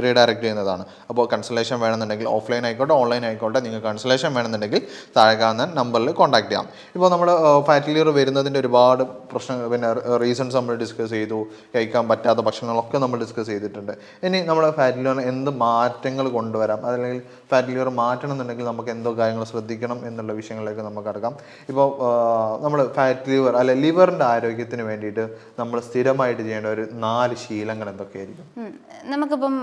റീഡയറക്റ്റ് ചെയ്യുന്നതാണ്. അപ്പോൾ കൺസൾട്ടേഷൻ വേണമെന്നുണ്ടെങ്കിൽ ഓഫ്ലൈൻ ആയിക്കോട്ടെ ഓൺലൈൻ ആയിക്കോട്ടെ നിങ്ങൾക്ക് കൺസൾട്ടേഷൻ വേണമെന്നുണ്ടെങ്കിൽ താഴെ കാണുന്ന നമ്പറിൽ കോൺടാക്ട് ചെയ്യാം. ഇപ്പോൾ നമ്മൾ ഫാറ്റ് ലിവർ വരുന്നതിന്റെ ഒരുപാട് പ്രശ്നങ്ങൾ പിന്നെ റീസൺസ് നമ്മൾ ഡിസ്കസ് ചെയ്തു കഴിക്കാൻ പറ്റാത്ത ഭക്ഷണങ്ങളൊക്കെ നമ്മൾ ഡിസ്കസ് ചെയ്തിട്ടുണ്ട്. ഇനി നമ്മൾ ഫാറ്റ് ലിവർ എന്ത് മാറ്റങ്ങൾ കൊണ്ടുവരാം? അല്ലെങ്കിൽ ഫാറ്റ് ലിവർ മാറ്റണം എന്നുണ്ടെങ്കിൽ നമുക്ക് എന്തോ കാര്യങ്ങൾ ശ്രദ്ധിക്കണം എന്നുള്ള വിഷയങ്ങളിലേക്ക് നമുക്ക് കടക്കാം. ഇപ്പോൾ നമ്മൾ ഫാറ്റ് ലിവർ അല്ലെ ലിവറിന്റെ ആരോഗ്യത്തിന് വേണ്ടിയിട്ട് നമ്മൾ സ്ഥിരമായിട്ട് ചെയ്യേണ്ട ഒരു നാല് ശീലങ്ങൾ എന്തൊക്കെയായിരിക്കും. നമുക്കിപ്പം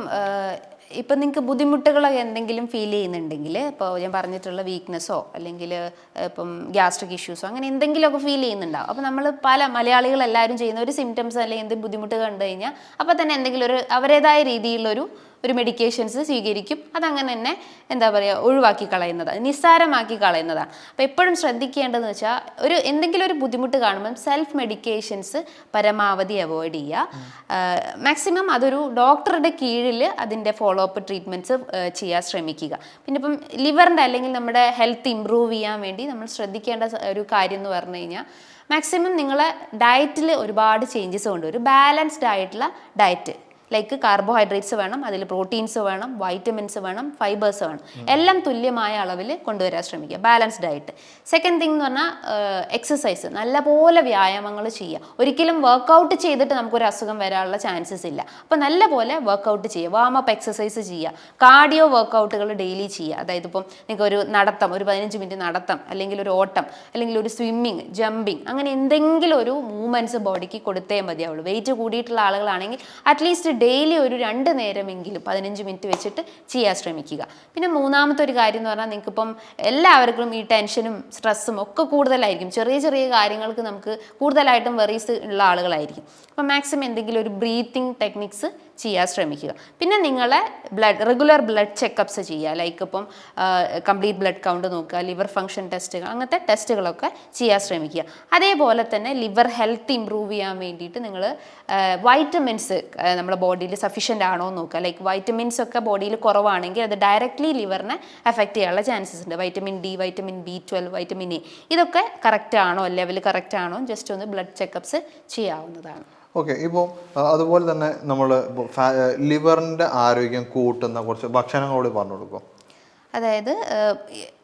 ഇപ്പം നിങ്ങൾക്ക് ബുദ്ധിമുട്ടുകളൊക്കെ എന്തെങ്കിലും ഫീൽ ചെയ്യുന്നുണ്ടെങ്കിൽ ഇപ്പോൾ ഞാൻ പറഞ്ഞിട്ടുള്ള വീക്ക്നെസ്സോ അല്ലെങ്കിൽ ഇപ്പം ഗ്യാസ്ട്രിക് ഇഷ്യൂസോ അങ്ങനെ എന്തെങ്കിലുമൊക്കെ ഫീൽ ചെയ്യുന്നുണ്ടാവും. അപ്പോൾ നമ്മൾ പല മലയാളികൾ എല്ലാവരും ചെയ്യുന്ന ഒരു സിംറ്റംസ് അല്ലെങ്കിൽ എന്ത് ബുദ്ധിമുട്ട് കണ്ടു കഴിഞ്ഞാൽ അപ്പോൾ തന്നെ എന്തെങ്കിലും ഒരു അവരുടേതായ രീതിയിലുള്ളൊരു ഒരു മെഡിക്കേഷൻസ് സ്വീകരിക്കും. അതങ്ങനെ തന്നെ എന്താ പറയുക ഒഴിവാക്കി കളയുന്നത്. നിസ്സാരമാക്കി കളയുന്നതാണ്. അപ്പോൾ എപ്പോഴും ശ്രദ്ധിക്കേണ്ടതെന്ന് വെച്ചാൽ ഒരു എന്തെങ്കിലും ഒരു ബുദ്ധിമുട്ട് കാണുമ്പം സെൽഫ് മെഡിക്കേഷൻസ് പരമാവധി അവോയ്ഡ് ചെയ്യുക. മാക്സിമം അതൊരു ഡോക്ടറുടെ കീഴിൽ അതിന്റെ ഫോളോ അപ്പ് ട്രീറ്റ്മെന്റ്സ് ചെയ്യാൻ ശ്രമിക്കുക. പിന്നെ ഇപ്പം ലിവറിന്റെ അല്ലെങ്കിൽ നമ്മുടെ ഹെൽത്ത് ഇമ്പ്രൂവ് ചെയ്യാൻ വേണ്ടി നമ്മൾ ശ്രദ്ധിക്കേണ്ട ഒരു കാര്യം എന്ന് പറഞ്ഞു കഴിഞ്ഞാൽ മാക്സിമം നിങ്ങളെ ഡയറ്റിൽ ഒരുപാട് ചേഞ്ചസ് കൊണ്ടുവരും. ബാലൻസ്ഡ് ആയിട്ടുള്ള ഡയറ്റ് ലൈക്ക് കാർബോഹൈഡ്രേറ്റ്സ് വേണം അതിൽ പ്രോട്ടീൻസ് വേണം വൈറ്റമിൻസ് വേണം ഫൈബേഴ്സ് വേണം. എല്ലാം തുല്യമായ അളവിൽ കൊണ്ടുവരാൻ ശ്രമിക്കുക. ബാലൻസ്ഡ് ആയിട്ട് സെക്കൻഡ് തിങ് എന്ന് പറഞ്ഞാൽ എക്സസൈസ് നല്ലപോലെ വ്യായാമങ്ങൾ ചെയ്യുക. ഒരിക്കലും വർക്കൗട്ട് ചെയ്തിട്ട് നമുക്കൊരു അസുഖം വരാനുള്ള ചാൻസസ് ഇല്ല. അപ്പോൾ നല്ലപോലെ വർക്കൗട്ട് ചെയ്യുക. വാമപ്പ് എക്സസൈസ് ചെയ്യുക. കാർഡിയോ വർക്കൗട്ടുകൾ ഡെയിലി ചെയ്യുക. അതായത് ഇപ്പം നിങ്ങൾക്ക് ഒരു നടത്തം ഒരു പതിനഞ്ച് മിനിറ്റ് നടത്തം അല്ലെങ്കിൽ ഒരു ഓട്ടം അല്ലെങ്കിൽ ഒരു സ്വിമ്മിങ് ജമ്പിങ് അങ്ങനെ എന്തെങ്കിലും ഒരു മൂവ്മെന്റ്സ് ബോഡിക്ക് കൊടുത്തേ മതിയാവുള്ളൂ. വെയിറ്റ് കൂടിയിട്ടുള്ള ആളുകളാണെങ്കിൽ അറ്റ്ലീസ്റ്റ് ഡെയിലി ഒരു രണ്ട് നേരമെങ്കിലും പതിനഞ്ച് മിനിറ്റ് വെച്ചിട്ട് ചെയ്യാൻ ശ്രമിക്കുക. പിന്നെ മൂന്നാമത്തെ ഒരു കാര്യം എന്ന് പറഞ്ഞാൽ നിങ്ങൾക്കിപ്പം എല്ലാവർക്കും ഈ ടെൻഷനും സ്ട്രെസ്സും ഒക്കെ കൂടുതലായിരിക്കും. ചെറിയ ചെറിയ കാര്യങ്ങൾക്ക് നമുക്ക് കൂടുതലായിട്ടും വെറീസ് ഉള്ള ആളുകളായിരിക്കും. അപ്പം മാക്സിമം എന്തെങ്കിലും ഒരു ബ്രീത്തിങ് ടെക്നിക്സ് ചെയ്യാൻ ശ്രമിക്കുക. പിന്നെ നിങ്ങളെ ബ്ലഡ് റെഗുലർ ബ്ലഡ് ചെക്കപ്സ് ചെയ്യുക. ലൈക്ക് ഇപ്പം കംപ്ലീറ്റ് ബ്ലഡ് കൗണ്ട് നോക്കുക ലിവർ ഫങ്ഷൻ ടെസ്റ്റുകൾ അങ്ങനത്തെ ടെസ്റ്റുകളൊക്കെ ചെയ്യാൻ ശ്രമിക്കുക. അതേപോലെ തന്നെ ലിവർ ഹെൽത്ത് ഇമ്പ്രൂവ് ചെയ്യാൻ വേണ്ടിയിട്ട് നിങ്ങൾ വൈറ്റമിൻസ് നമ്മുടെ ബോഡിയിൽ സഫീഷ്യന്റ് ആണോ എന്ന് നോക്കുക. ലൈക്ക് വൈറ്റമിൻസ് ഒക്കെ ബോഡിയിൽ കുറവാണെങ്കിൽ അത് ഡയറക്റ്റ്ലി ലിവറിനെ എഫക്റ്റ് ചെയ്യാനുള്ള ചാൻസസ് ഉണ്ട്. Vitamin D vitamin B twelve vitamin A ഇതൊക്കെ കറക്റ്റ് ആണോ ലെവൽ കറക്റ്റ് ആണോ? ജസ്റ്റ് ഒന്ന് ബ്ലഡ് ചെക്കപ്സ് ചെയ്യാവുന്നതാണ്. ഓക്കെ ഇപ്പോൾ അതുപോലെ തന്നെ നമ്മൾ ലിവറിന്റെ ആരോഗ്യം കൂട്ടുന്ന കുറച്ച് ഭക്ഷണങ്ങളോട് പറഞ്ഞു കൊടുക്കും? അതായത്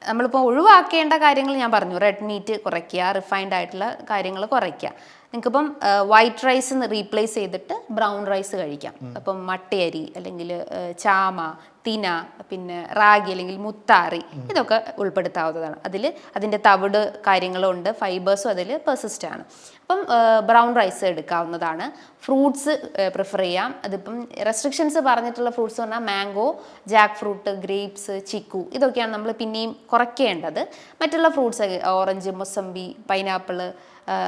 നമ്മളിപ്പോൾ ഒഴിവാക്കേണ്ട കാര്യങ്ങൾ ഞാൻ പറഞ്ഞു. റെഡ് മീറ്റ് കുറയ്ക്കുക റിഫൈൻഡ് ആയിട്ടുള്ള കാര്യങ്ങൾ കുറയ്ക്കുക. നിങ്ങൾക്കിപ്പം വൈറ്റ് റൈസ് റീപ്ലേസ് ചെയ്തിട്ട് ബ്രൗൺ റൈസ് കഴിക്കാം. അപ്പം മട്ടയരി അല്ലെങ്കിൽ ചാമ തിന പിന്നെ റാഗി അല്ലെങ്കിൽ മുത്താറി ഇതൊക്കെ ഉൾപ്പെടുത്താവുന്നതാണ്. അതിൽ അതിന്റെ തവിട് കാര്യങ്ങളുണ്ട് ഫൈബേഴ്സും അതിൽ പെർസിസ്റ്റ് ആണ്. അപ്പം ബ്രൗൺ റൈസ് എടുക്കാവുന്നതാണ്. ഫ്രൂട്ട്സ് പ്രിഫർ ചെയ്യാം. അതിപ്പം റെസ്ട്രിക്ഷൻസ് പറഞ്ഞിട്ടുള്ള ഫ്രൂട്ട്സ് എന്ന് പറഞ്ഞാൽ mango jack fruit grapes chikoo ഇതൊക്കെയാണ് നമ്മൾ പിന്നെയും കുറയ്ക്കേണ്ടത്. മറ്റുള്ള ഫ്രൂട്ട്സ് ഓറഞ്ച് മൊസമ്പി പൈനാപ്പിൾ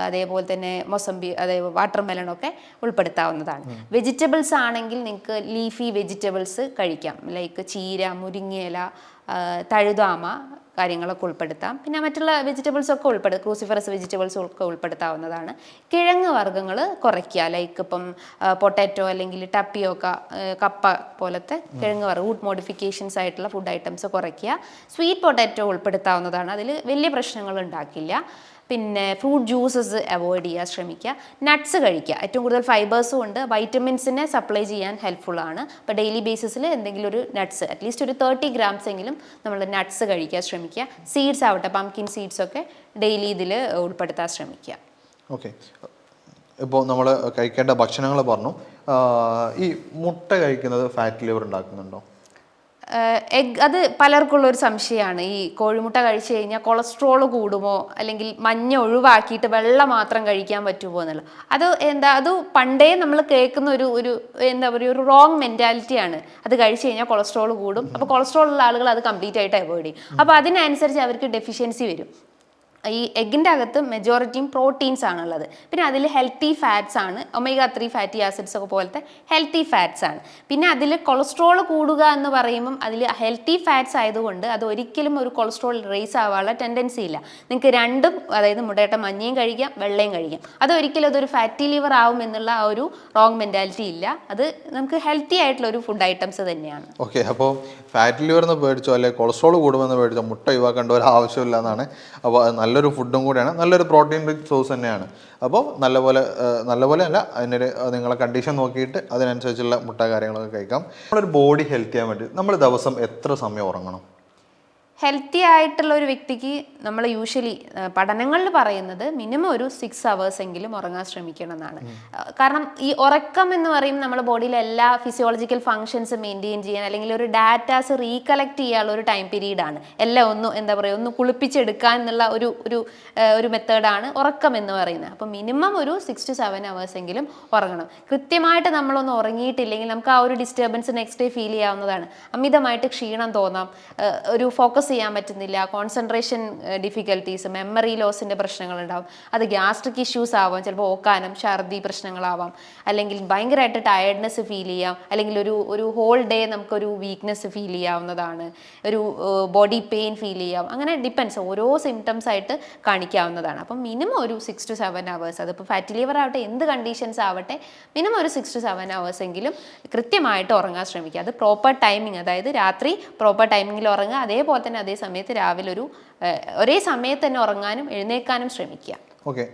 അതേപോലെ തന്നെ മൊസമ്പി അതേ വാട്ടർ മെലണൊക്കെ ഉൾപ്പെടുത്താവുന്നതാണ്. വെജിറ്റബിൾസ് ആണെങ്കിൽ നിങ്ങൾക്ക് ലീഫി വെജിറ്റബിൾസ് കഴിക്കാം. ലൈക്ക് ചീര മുരിങ്ങയില തഴുതാമ കാര്യങ്ങളൊക്കെ ഉൾപ്പെടുത്താം. പിന്നെ മറ്റുള്ള വെജിറ്റബിൾസ് ഒക്കെ ഉൾപ്പെടും ക്രൂസിഫറസ് വെജിറ്റബിൾസ് ഒക്കെ ഉൾപ്പെടുത്താവുന്നതാണ്. കിഴങ്ങ് വർഗങ്ങൾ കുറയ്ക്കുക. ലൈക്ക് ഇപ്പം പൊട്ടാറ്റോ അല്ലെങ്കിൽ ടപ്പിയോക്ക കപ്പ പോലത്തെ കിഴങ്ങ് വർഗം ഫുഡ് മോഡിഫിക്കേഷൻസ് ആയിട്ടുള്ള ഫുഡ് ഐറ്റംസ് കുറയ്ക്കുക. സ്വീറ്റ് പൊട്ടാറ്റോ ഉൾപ്പെടുത്താവുന്നതാണ്. അതിൽ വലിയ പ്രശ്നങ്ങൾ ഉണ്ടാക്കില്ല. പിന്നെ ഫ്രൂട്ട് ജ്യൂസസ് അവോയ്ഡ് ചെയ്യാൻ ശ്രമിക്കുക. നട്ട്സ് കഴിക്കുക. ഏറ്റവും കൂടുതൽ ഫൈബേഴ്സും ഉണ്ട്. വൈറ്റമിൻസിനെ സപ്ലൈ ചെയ്യാൻ ഹെൽപ്ഫുൾ ആണ്. അപ്പോൾ ഡെയിലി ബേസിസിൽ എന്തെങ്കിലും ഒരു നട്ട്സ് അറ്റ്ലീസ്റ്റ് ഒരു തേർട്ടി ഗ്രാംസ് എങ്കിലും നമ്മൾ നട്ട്സ് കഴിക്കാൻ ശ്രമിക്കുക. സീഡ്സ് ആവട്ടെ പംകിൻ സീഡ്സ് ഒക്കെ ഡെയിലി ഇതിൽ ഉൾപ്പെടുത്താൻ ശ്രമിക്കുക. ഓക്കെ ഇപ്പോൾ നമ്മൾ കഴിക്കേണ്ട ഭക്ഷണങ്ങൾ പറഞ്ഞു. ഈ മുട്ട കഴിക്കുന്നത് ഫാറ്റ് ലിവർ ഉണ്ടാക്കുന്നുണ്ടോ? എഗ് അത് പലർക്കുള്ള ഒരു സംശയമാണ്. ഈ കോഴിമുട്ട കഴിച്ചു കഴിഞ്ഞാൽ കൊളസ്ട്രോൾ കൂടുമോ? അല്ലെങ്കിൽ മഞ്ഞ ഒഴിവാക്കിയിട്ട് വെള്ളം മാത്രം കഴിക്കാൻ പറ്റുമോ എന്നുള്ളത്. അത് എന്താ അത് പണ്ടേ നമ്മൾ കേൾക്കുന്ന ഒരു ഒരു എന്താ പറയുക ഒരു റോങ് മെന്റാലിറ്റിയാണ് അത് കഴിച്ചു കഴിഞ്ഞാൽ കൊളസ്ട്രോൾ കൂടും. അപ്പോൾ കൊളസ്ട്രോൾ ഉള്ള ആളുകൾ അത് കംപ്ലീറ്റ് ആയിട്ട് അവോയ്ഡ് ചെയ്യും. അപ്പോൾ അതിനനുസരിച്ച് അവർക്ക് ഡെഫിഷ്യൻസി വരും. ഈ എഗ്ഗിന്റെ അകത്ത് മെജോറിറ്റിയും പ്രോട്ടീൻസ് ആണുള്ളത്. പിന്നെ അതിൽ ഹെൽത്തി ഫാറ്റ്സ് ആണ്. ഒമേഗ ത്രീ ഫാറ്റി ആസിഡ്സ് ഒക്കെ പോലത്തെ ഹെൽത്തി ഫാറ്റ്സ് ആണ്. പിന്നെ അതിൽ കൊളസ്ട്രോൾ കൂടുക എന്ന് പറയുമ്പം അതിൽ ഹെൽത്തി ഫാറ്റ്സ് ആയതുകൊണ്ട് അത് ഒരിക്കലും ഒരു കൊളസ്ട്രോൾ റേസ് ആവാനുള്ള ടെൻഡൻസി ഇല്ല. നിങ്ങൾക്ക് രണ്ടും അതായത് മുടയുടെ മഞ്ഞയും കഴിക്കാം വെള്ളയും കഴിക്കാം. അത് ഒരിക്കലും അതൊരു ഫാറ്റി ലിവർ ആവും എന്നുള്ള ആ ഒരു റോങ് മെന്റാലിറ്റി ഇല്ല. അത് നമുക്ക് ഹെൽത്തി ആയിട്ടുള്ള ഒരു ഫുഡ് ഐറ്റംസ് തന്നെയാണ്. ഓക്കെ അപ്പോൾ ഫാറ്റ് ലിവർ എന്ന് പേടിച്ചോ അല്ലെങ്കിൽ കൊളസ്ട്രോൾ കൂടുമെന്ന് പേടിച്ചോ മുട്ട ഒഴിവാക്കേണ്ട ഒരു ആവശ്യമില്ല എന്നാണ്. അപ്പോൾ നല്ലൊരു ഫുഡും കൂടിയാണ്. നല്ലൊരു പ്രോട്ടീൻ റിച്ച് സോഴ്സ് തന്നെയാണ്. അപ്പോൾ നല്ലപോലെ നല്ലപോലെ അല്ല അതിനൊരു നിങ്ങളെ കണ്ടീഷൻ നോക്കിയിട്ട് അതിനനുസരിച്ചുള്ള മുട്ട കാര്യങ്ങളൊക്കെ കഴിക്കാം. നമ്മളൊരു ബോഡി ഹെൽത്തി ചെയ്യാൻ വേണ്ടി നമ്മൾ ദിവസം എത്ര സമയം ഉറങ്ങണം? ഹെൽത്തി ആയിട്ടുള്ള ഒരു വ്യക്തിക്ക് നമ്മൾ യൂഷ്വലി പഠനങ്ങളിൽ പറയുന്നത് മിനിമം ഒരു സിക്സ് അവേഴ്സ് എങ്കിലും ഉറങ്ങാൻ ശ്രമിക്കണം എന്നാണ് കാരണം ഈ ഉറക്കം എന്ന് പറയും നമ്മുടെ ബോഡിയിലെ എല്ലാ ഫിസിയോളജിക്കൽ ഫങ്ഷൻസ് മെയിന്റെയിൻ ചെയ്യാൻ അല്ലെങ്കിൽ ഒരു ഡാറ്റാസ് റീകളക്ട് ചെയ്യാനുള്ള ഒരു ടൈം പീരീഡാണ് എല്ലാം ഒന്ന് എന്താ പറയുക ഒന്ന് കുളിപ്പിച്ചെടുക്കാൻ എന്നുള്ള ഒരു ഒരു ഒരു മെത്തേഡാണ് ഉറക്കം എന്ന് പറയുന്നത്. അപ്പോൾ മിനിമം ഒരു സിക്സ് ടു സെവൻ അവേഴ്സ് എങ്കിലും ഉറങ്ങണം. കൃത്യമായിട്ട് നമ്മളൊന്ന് ഉറങ്ങിയിട്ടില്ലെങ്കിൽ നമുക്ക് ആ ഒരു ഡിസ്റ്റർബൻസ് നെക്സ്റ്റ് ഡേ ഫീൽ ചെയ്യാവുന്നതാണ്. അമിതമായിട്ട് ക്ഷീണം തോന്നാം. ഒരു ഫോക്കസ് ചെയ്യാൻ പറ്റുന്നില്ല. കോൺസെൻട്രേഷൻ ഡിഫിക്കൽട്ടീസ് മെമ്മറി ലോസിന്റെ പ്രശ്നങ്ങളുണ്ടാവും. അത് ഗ്യാസ്ട്രിക് ഇഷ്യൂസ് ആവാം ചിലപ്പോൾ ഓക്കാനം ഛർദി പ്രശ്നങ്ങളാവാം. അല്ലെങ്കിൽ ഭയങ്കരമായിട്ട് ടയർഡ്നെസ് ഫീൽ ചെയ്യാം. അല്ലെങ്കിൽ ഒരു ഒരു ഹോൾ ഡേ നമുക്കൊരു വീക്ക്നെസ് ഫീൽ ചെയ്യാവുന്നതാണ്. ഒരു ബോഡി പെയിൻ ഫീൽ ചെയ്യാം. അങ്ങനെ ഡിപ്പെൻസ് ഓരോ സിംറ്റംസ് ആയിട്ട് കാണിക്കാവുന്നതാണ്. അപ്പം മിനിമം ഒരു സിക്സ് ടു സെവൻ അവേഴ്സ് അതിപ്പോൾ ഫാറ്റി ലിവർ ആവട്ടെ എന്ത് കണ്ടീഷൻസ് ആവട്ടെ മിനിമം ഒരു സിക്സ് ടു സെവൻ അവേഴ്സ് എങ്കിലും കൃത്യമായിട്ട് ഉറങ്ങാൻ ശ്രമിക്കുക. അത് പ്രോപ്പർ ടൈമിംഗ് അതായത് രാത്രി പ്രോപ്പർ ടൈമിങ്ങിൽ ഉറങ്ങുക. അതേപോലെ തന്നെ അതേ സമയത്ത് രാവിലെ ഒരു ഒരേ സമയത്ത് തന്നെ ഉറങ്ങാനും എഴുന്നേൽക്കാനും ശ്രമിക്കുക. ഓക്കെ.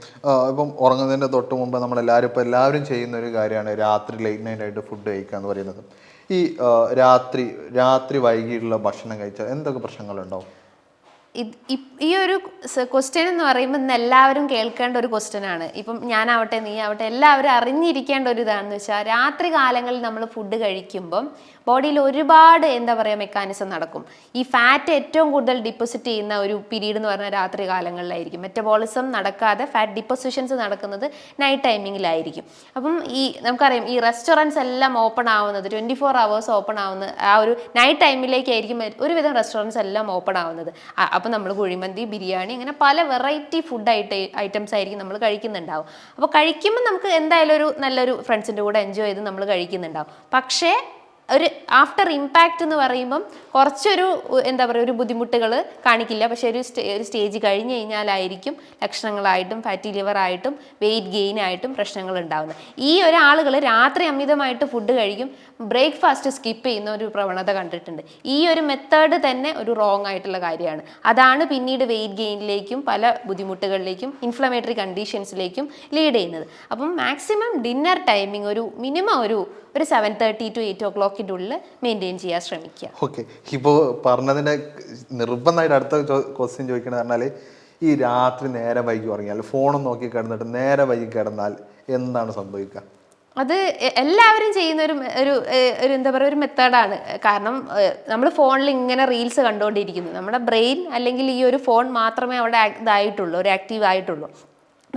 ഇപ്പം ഉറങ്ങുന്നതിന്റെ തൊട്ട് മുമ്പ് നമ്മളെല്ലാവരും ഇപ്പോൾ എല്ലാവരും ചെയ്യുന്ന ഒരു കാര്യമാണ് രാത്രി ലേറ്റ് നൈറ്റ് ആയിട്ട് ഫുഡ് കഴിക്കുക എന്ന് പറയുന്നത്. ഈ രാത്രി രാത്രി വൈകിട്ടുള്ള ഭക്ഷണം കഴിച്ചാൽ എന്തൊക്കെ പ്രശ്നങ്ങളുണ്ടാവും? ഈ ഒരു ക്വസ്റ്റ്യൻ എന്ന് പറയുമ്പോൾ ഇന്ന് എല്ലാവരും കേൾക്കേണ്ട ഒരു ക്വസ്റ്റ്യൻ ആണ്. ഇപ്പം ഞാനാവട്ടെ നീ ആവട്ടെ എല്ലാവരും അറിഞ്ഞിരിക്കേണ്ട ഒരു ഇതാണെന്ന് വെച്ചാൽ രാത്രി കാലങ്ങളിൽ നമ്മൾ ഫുഡ് കഴിക്കുമ്പം ബോഡിയിൽ ഒരുപാട് എന്താ പറയുക മെക്കാനിസം നടക്കും. ഈ ഫാറ്റ് ഏറ്റവും കൂടുതൽ ഡിപ്പോസിറ്റ് ചെയ്യുന്ന ഒരു പീരീഡ് എന്ന് പറഞ്ഞാൽ രാത്രി കാലങ്ങളിലായിരിക്കും. മെറ്റബോളിസം നടക്കാതെ ഫാറ്റ് ഡിപ്പോസിഷൻസ് നടക്കുന്നത് നൈറ്റ് ടൈമിങ്ങിലായിരിക്കും അപ്പം ഈ നമുക്കറിയാം ഈ റെസ്റ്റോറന്റ്സ് എല്ലാം ഓപ്പൺ ആവുന്നത് ട്വന്റി ഫോർ അവേഴ്സ് ഓപ്പൺ ആവുന്ന ആ ഒരു നൈറ്റ് ടൈമിലേക്കായിരിക്കും ഒരുവിധം റെസ്റ്റോറന്റ്സ് എല്ലാം ഓപ്പൺ ആവുന്നത്. അപ്പം നമ്മൾ കുഴിമന്തി ബിരിയാണി അങ്ങനെ പല വെറൈറ്റി ഫുഡ് ഐറ്റ ഐറ്റംസ് ആയിരിക്കും നമ്മൾ കഴിക്കുന്നുണ്ടാവും. അപ്പോൾ കഴിക്കുമ്പോൾ നമുക്ക് എന്തായാലും ഒരു നല്ലൊരു ഫ്രണ്ട്സിന്റെ കൂടെ എൻജോയ് ചെയ്ത് നമ്മൾ കഴിക്കുന്നുണ്ടാവും. പക്ഷേ ഒരു ആഫ്റ്റർ ഇമ്പാക്റ്റ് എന്ന് പറയുമ്പം കുറച്ചൊരു എന്താ പറയുക ഒരു ബുദ്ധിമുട്ടുകൾ കാണിക്കില്ല. പക്ഷെ ഒരു ഒരു സ്റ്റേജ് കഴിഞ്ഞ് കഴിഞ്ഞാലായിരിക്കും ലക്ഷണങ്ങളായിട്ടും ഫാറ്റി ലിവർ ആയിട്ടും വെയിറ്റ് ഗെയിൻ ആയിട്ടും പ്രശ്നങ്ങൾ ഉണ്ടാകുന്നത് ഈ ഒരാളുകൾ രാത്രി അമിതമായിട്ട് ഫുഡ് കഴിക്കും. ബ്രേക്ക്ഫാസ്റ്റ് സ്കിപ്പ് ചെയ്യുന്ന ഒരു പ്രവണത കണ്ടിട്ടുണ്ട്. ഈ ഒരു മെത്തേഡ് തന്നെ ഒരു റോങ് ആയിട്ടുള്ള കാര്യമാണ്. അതാണ് പിന്നീട് വെയിറ്റ് ഗെയിനിലേക്കും പല ബുദ്ധിമുട്ടുകളിലേക്കും ഇൻഫ്ലമേറ്ററി കണ്ടീഷൻസിലേക്കും ലീഡ് ചെയ്യുന്നത്. അപ്പം മാക്സിമം ഡിന്നർ ടൈമിംഗ് ഒരു മിനിമം ഒരു ഒരു സെവൻ തേർട്ടി ടു എയ്റ്റ് ഓ ക്ലോക്കിന്റെ ഉള്ളിൽ മെയിന്റെയിൻ ചെയ്യാൻ ശ്രമിക്കുക. ഓക്കെ ഇപ്പോൾ പറഞ്ഞതിന്റെ നിർബന്ധമായിട്ട് അടുത്ത ക്വസ്റ്റ്യൻ ചോദിക്കണത് പറഞ്ഞാൽ ഈ രാത്രി നേരെ വൈകി ഉറങ്ങിയാൽ ഫോണും നോക്കി കിടന്നിട്ട് നേരെ വൈകി കിടന്നാൽ എന്താണ് സംഭവിക്കുക? അത് എല്ലാവരും ചെയ്യുന്ന ഒരു ഒരു ഒരു എന്താ പറയുക ഒരു മെത്തേഡാണ്. കാരണം നമ്മൾ ഫോണിൽ ഇങ്ങനെ റീൽസ് കണ്ടുകൊണ്ടിരിക്കുന്നു നമ്മുടെ ബ്രെയിൻ അല്ലെങ്കിൽ ഈ ഒരു ഫോൺ മാത്രമേ അവിടെ ഇതായിട്ടുള്ളൂ ഒരു ആക്റ്റീവ് ആയിട്ടുള്ളൂ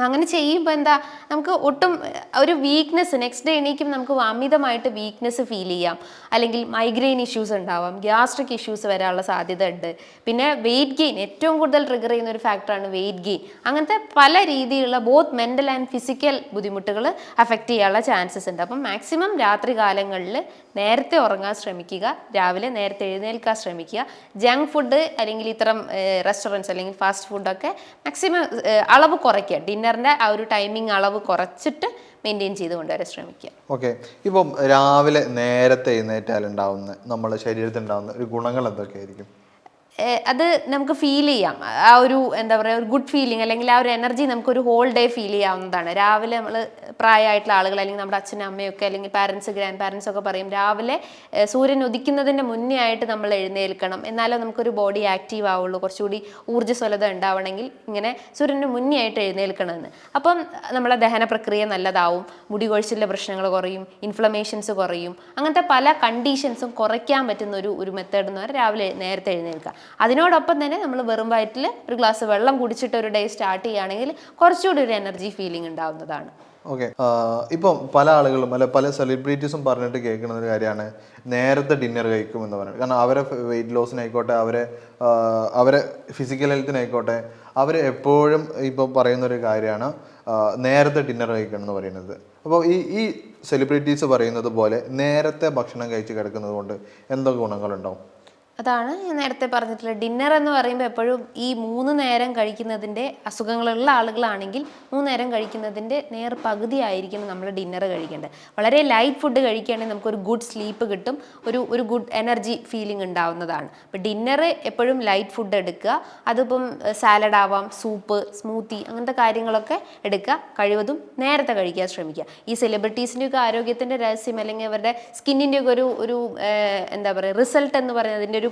അങ്ങനെ ചെയ്യുമ്പോൾ എന്താ നമുക്ക് ഒട്ടും ഒരു വീക്ക്നെസ് നെക്സ്റ്റ് ഡേ എണീക്കും നമുക്ക് അമിതമായിട്ട് വീക്ക്നെസ് ഫീൽ ചെയ്യാം. അല്ലെങ്കിൽ മൈഗ്രെയിൻ ഇഷ്യൂസ് ഉണ്ടാവാം ഗ്യാസ്ട്രിക് ഇഷ്യൂസ് വരാനുള്ള സാധ്യത ഉണ്ട് പിന്നെ വെയിറ്റ് ഗെയിൻ ഏറ്റവും കൂടുതൽ ട്രിഗർ ചെയ്യുന്ന ഒരു ഫാക്ടറാണ് വെയിറ്റ് ഗെയിൻ അങ്ങനത്തെ പല രീതിയിലുള്ള ബോത്ത് മെന്റൽ ആൻഡ് ഫിസിക്കൽ ബുദ്ധിമുട്ടുകൾ അഫക്റ്റ് ചെയ്യാനുള്ള ചാൻസസ് ഉണ്ട്. അപ്പം മാക്സിമം രാത്രി കാലങ്ങളിൽ നേരത്തെ ഉറങ്ങാൻ ശ്രമിക്കുക രാവിലെ നേരത്തെ എഴുന്നേൽക്കാൻ ശ്രമിക്കുക ജങ്ക് ഫുഡ് അല്ലെങ്കിൽ ഇത്തരം റെസ്റ്റോറന്റ്സ് അല്ലെങ്കിൽ ഫാസ്റ്റ് ഫുഡൊക്കെ മാക്സിമം അളവ് കുറയ്ക്കുക. ഡിന്നറിന്റെ ആ ഒരു ടൈമിംഗ് അളവ് കുറച്ചിട്ട് മെയിന്റെയിൻ ചെയ്ത് കൊണ്ടുവരാൻ ശ്രമിക്കുക. ഓക്കെ. ഇപ്പം രാവിലെ നേരത്തെ എഴുന്നേറ്റാൽ ഉണ്ടാവുന്ന നമ്മുടെ ശരീരത്തിൽ ഉണ്ടാകുന്ന ഒരു ഗുണങ്ങൾ എന്തൊക്കെയായിരിക്കും? അത് നമുക്ക് ഫീൽ ചെയ്യാം. ആ ഒരു എന്താ പറയുക ഒരു ഗുഡ് ഫീലിംഗ് അല്ലെങ്കിൽ ആ ഒരു എനർജി നമുക്കൊരു ഹോൾ ഡേ ഫീൽ ചെയ്യാവുന്നതാണ്. രാവിലെ നമ്മൾ പ്രായമായിട്ടുള്ള ആളുകൾ അല്ലെങ്കിൽ നമ്മുടെ അച്ഛനും അമ്മയൊക്കെ അല്ലെങ്കിൽ പാരൻസ് ഗ്രാൻഡ് പാരൻസ് ഒക്കെ പറയും രാവിലെ സൂര്യൻ ഉദിക്കുന്നതിന്റെ മുന്നേ ആയിട്ട് നമ്മൾ എഴുന്നേൽക്കണം. എന്നാലേ നമുക്കൊരു ബോഡി ആക്റ്റീവ് ആവുള്ളൂ. കുറച്ചുകൂടി ഊർജസ്വലത ഉണ്ടാവണമെങ്കിൽ ഇങ്ങനെ സൂര്യന് മുന്നേ ആയിട്ട് എഴുന്നേൽക്കണമെന്ന്. അപ്പം നമ്മളെ ദഹന പ്രക്രിയ നല്ലതാവും. മുടി കൊഴിച്ചിലെ പ്രശ്നങ്ങൾ കുറയും. ഇൻഫ്ലമേഷൻസ് കുറയും. അങ്ങനത്തെ പല കണ്ടീഷൻസും കുറയ്ക്കാൻ പറ്റുന്ന ഒരു ഒരു മെത്തേഡ് എന്ന് പറഞ്ഞാൽ രാവിലെ നേരത്തെ എഴുന്നേൽക്കുക. അതിനോടൊപ്പം തന്നെ നമ്മൾ വെറും വയറ്റിൽ ഒരു ഗ്ലാസ് വെള്ളം കുടിച്ചിട്ട് ഒരു ഡേ സ്റ്റാർട്ട് ചെയ്യുകയാണെങ്കിൽ കുറച്ചുകൂടി ഒരു എനർജി ഫീലിംഗ് ഉണ്ടാവുന്നതാണ്. ഓക്കെ ഇപ്പം പല ആളുകളും അല്ല പല സെലിബ്രിറ്റീസും പറഞ്ഞിട്ട് കേൾക്കുന്ന ഒരു കാര്യമാണ് നേരത്തെ ഡിന്നർ കഴിക്കും എന്ന് പറയുന്നത് കാരണം അവരെ വെയിറ്റ് ലോസിനായിക്കോട്ടെ അവരെ അവരെ ഫിസിക്കൽ ഹെൽത്തിനായിക്കോട്ടെ അവർ എപ്പോഴും ഇപ്പോൾ പറയുന്ന ഒരു കാര്യമാണ് നേരത്തെ ഡിന്നർ കഴിക്കണം എന്ന് പറയുന്നത്. അപ്പോൾ ഈ ഈ സെലിബ്രിറ്റീസ് പറയുന്നത് പോലെ നേരത്തെ ഭക്ഷണം കഴിച്ച് കിടക്കുന്നത് കൊണ്ട് എന്തൊക്കെ ഗുണങ്ങളുണ്ടാവും? അതാണ് നേരത്തെ പറഞ്ഞിട്ടുള്ള ഡിന്നർ എന്ന് പറയുമ്പോൾ എപ്പോഴും ഈ മൂന്ന് നേരം കഴിക്കുന്നതിന്റെ അസുഖങ്ങളുള്ള ആളുകളാണെങ്കിൽ മൂന്ന് നേരം കഴിക്കുന്നതിന്റെ നേർ പകുതി ആയിരിക്കണം നമ്മൾ ഡിന്നർ കഴിക്കേണ്ടത്. വളരെ ലൈറ്റ് ഫുഡ് കഴിക്കുകയാണെങ്കിൽ നമുക്കൊരു ഗുഡ് സ്ലീപ്പ് കിട്ടും ഒരു ഒരു ഗുഡ് എനർജി ഫീലിംഗ് ഉണ്ടാവുന്നതാണ്. അപ്പോൾ ഡിന്നർ എപ്പോഴും ലൈറ്റ് ഫുഡ് എടുക്കുക അതിപ്പം സാലഡ് ആവാം സൂപ്പ് സ്മൂത്തി അങ്ങനത്തെ കാര്യങ്ങളൊക്കെ എടുക്കുക കഴിവതും നേരത്തെ കഴിക്കാൻ ശ്രമിക്കുക. ഈ സെലിബ്രിറ്റീസിന്റെയൊക്കെ ആരോഗ്യത്തിന്റെ രഹസ്യം അല്ലെങ്കിൽ അവരുടെ സ്കിന്നിന്റെയൊക്കെ ഒരു ഒരു എന്താ പറയുക റിസൾട്ട് എന്ന് പറയുന്നത് അതിന്റെ ഒരു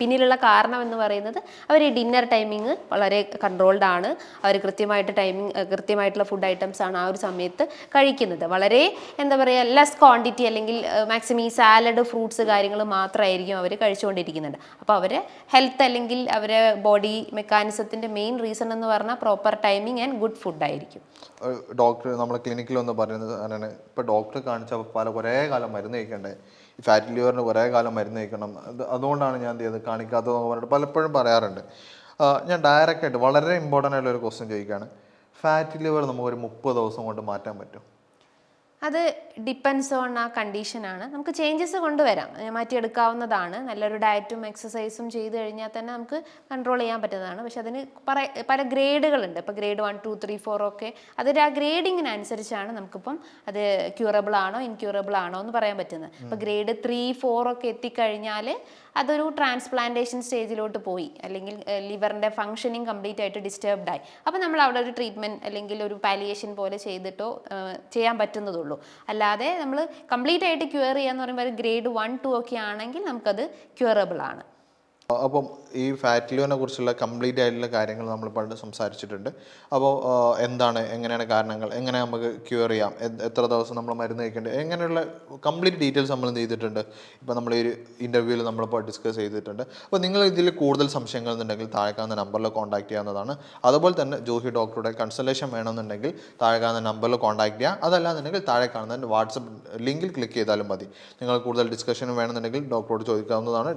പിന്നിലുള്ള കാരണം എന്ന് പറയുന്നത് അവർ ഡിന്നർ ടൈമിങ് വളരെ കൺട്രോൾഡ് ആണ്. അവർ കൃത്യമായിട്ട് ടൈമിങ് കൃത്യമായിട്ടുള്ള ഫുഡ് ഐറ്റംസ് ആണ് ആ ഒരു സമയത്ത് കഴിക്കുന്നത്. വളരെ എന്താ പറയുക ലെസ് ക്വാണ്ടിറ്റി അല്ലെങ്കിൽ മാക്സിമം ഈ സാലഡ് ഫ്രൂട്ട്സ് കാര്യങ്ങൾ മാത്രമായിരിക്കും അവർ കഴിച്ചുകൊണ്ടിരിക്കുന്നുണ്ട് അപ്പോൾ അവരെ ഹെൽത്ത് അല്ലെങ്കിൽ അവരെ ബോഡി മെക്കാനിസത്തിന്റെ മെയിൻ റീസൺ എന്ന് പറഞ്ഞാൽ proper timing and good food ആയിരിക്കും. ഡോക്ടർ നമ്മളെ ക്ലിനിക്കിൽ ഒന്ന് പറയുന്നത് ഇപ്പോൾ ഡോക്ടർ കാണിച്ച പല കുറേ കാലം മരുന്ന് കഴിക്കണ്ടേ? ഈ ഫാറ്റ് ലിവറിന് കുറേ കാലം മരുന്ന് കഴിക്കണം. അത് അതുകൊണ്ടാണ് ഞാൻ എന്ത് ചെയ്തത്? കാണിക്കാത്തതെന്ന് പറഞ്ഞിട്ട് പലപ്പോഴും പറയാറുണ്ട്. ഞാൻ ഡയറക്റ്റായിട്ട് വളരെ ഇമ്പോർട്ടന്റ് ആയിട്ടുള്ള ഒരു ക്വസ്റ്റ്യൻ ചോദിക്കുകയാണ്. ഫാറ്റ് ലിവർ നമുക്ക് ഒരു മുപ്പത് ദിവസം കൊണ്ട് മാറ്റാൻ പറ്റും അത് ഡിപ്പെൻസ് ഓൺ ആ കണ്ടീഷനാണ് നമുക്ക് ചേഞ്ചസ് കൊണ്ടുവരാം. മാറ്റിയെടുക്കാവുന്നതാണ്. നല്ലൊരു ഡയറ്റും എക്സസൈസും ചെയ്ത് കഴിഞ്ഞാൽ തന്നെ നമുക്ക് കൺട്രോൾ ചെയ്യാൻ പറ്റുന്നതാണ്. പക്ഷെ അതിന് പറ പല ഗ്രേഡുകളുണ്ട് ഇപ്പോൾ grade one two three four ഒക്കെ അതൊരു ആ ഗ്രേഡിങ്ങിനനുസരിച്ചാണ് നമുക്കിപ്പം അത് ക്യൂറബിൾ ആണോ ഇൻക്യൂറബിൾ ആണോ എന്ന് പറയാൻ പറ്റുന്നത്. ഇപ്പോൾ ഗ്രേഡ് ത്രീ ഫോർ ഒക്കെ എത്തിക്കഴിഞ്ഞാൽ അതൊരു ട്രാൻസ്പ്ലാന്റേഷൻ സ്റ്റേജിലോട്ട് പോയി. അല്ലെങ്കിൽ ലിവറിന്റെ ഫങ്ഷനിങ് കംപ്ലീറ്റ് ആയിട്ട് ഡിസ്റ്റർബ്ഡ് ആയി. അപ്പോൾ നമ്മൾ അവിടെ ഒരു ട്രീറ്റ്മെന്റ് അല്ലെങ്കിൽ ഒരു പാലിയേഷൻ പോലെ ചെയ്തിട്ടോ ചെയ്യാൻ പറ്റുന്നതുള്ളൂ. അല്ലാതെ നമ്മൾ കംപ്ലീറ്റ് ആയിട്ട് ക്യൂർ ചെയ്യുക ചെയ്യാന്ന് പറയുമ്പോൾ ഗ്രേഡ് വൺ ടു ഒക്കെ ആണെങ്കിൽ നമുക്കത് ക്യൂറബിൾ ആണ്. അപ്പം ഈ ഫാറ്റ് ലിവറിനെ കുറിച്ചുള്ള കംപ്ലീറ്റ് ആയിട്ടുള്ള കാര്യങ്ങൾ നമ്മൾ പണ്ട് സംസാരിച്ചിട്ടുണ്ട്. അപ്പോൾ എന്താണ് എങ്ങനെയാണ് കാരണങ്ങൾ എങ്ങനെ നമുക്ക് ക്യൂർ ചെയ്യാം എത്ര ദിവസം നമ്മൾ മരുന്ന് കഴിക്കേണ്ടത് എങ്ങനെയുള്ള കംപ്ലീറ്റ് ഡീറ്റെയിൽസ് നമ്മൾ ചെയ്തിട്ടുണ്ട് ഇപ്പോൾ നമ്മൾ ഈ ഇന്റർവ്യൂവിൽ നമ്മളിപ്പോൾ ഡിസ്കസ് ചെയ്തിട്ടുണ്ട്. അപ്പോൾ നിങ്ങൾ ഇതിൽ കൂടുതൽ സംശയങ്ങൾ ഉണ്ടെങ്കിൽ താഴെക്കാവുന്ന നമ്പറിൽ കോൺടാക്ട് ചെയ്യാവുന്നതാണ് അതുപോലെ തന്നെ ജോഹി ഡോക്ടറുടെ കൺസൾട്ടേഷൻ വേണമെന്നുണ്ടെങ്കിൽ താഴെക്കാവുന്ന നമ്പറിൽ കോൺടാക്ട് ചെയ്യാം അതല്ലാന്നുണ്ടെങ്കിൽ താഴെ കാണുന്ന വാട്സപ്പ് ലിങ്കിൽ ക്ലിക്ക് ചെയ്താലും മതി. നിങ്ങൾ കൂടുതൽ ഡിസ്കഷൻ വേണമെന്നുണ്ടെങ്കിൽ ഡോക്ടറോട് ചോദിക്കാവുന്നതാണ്.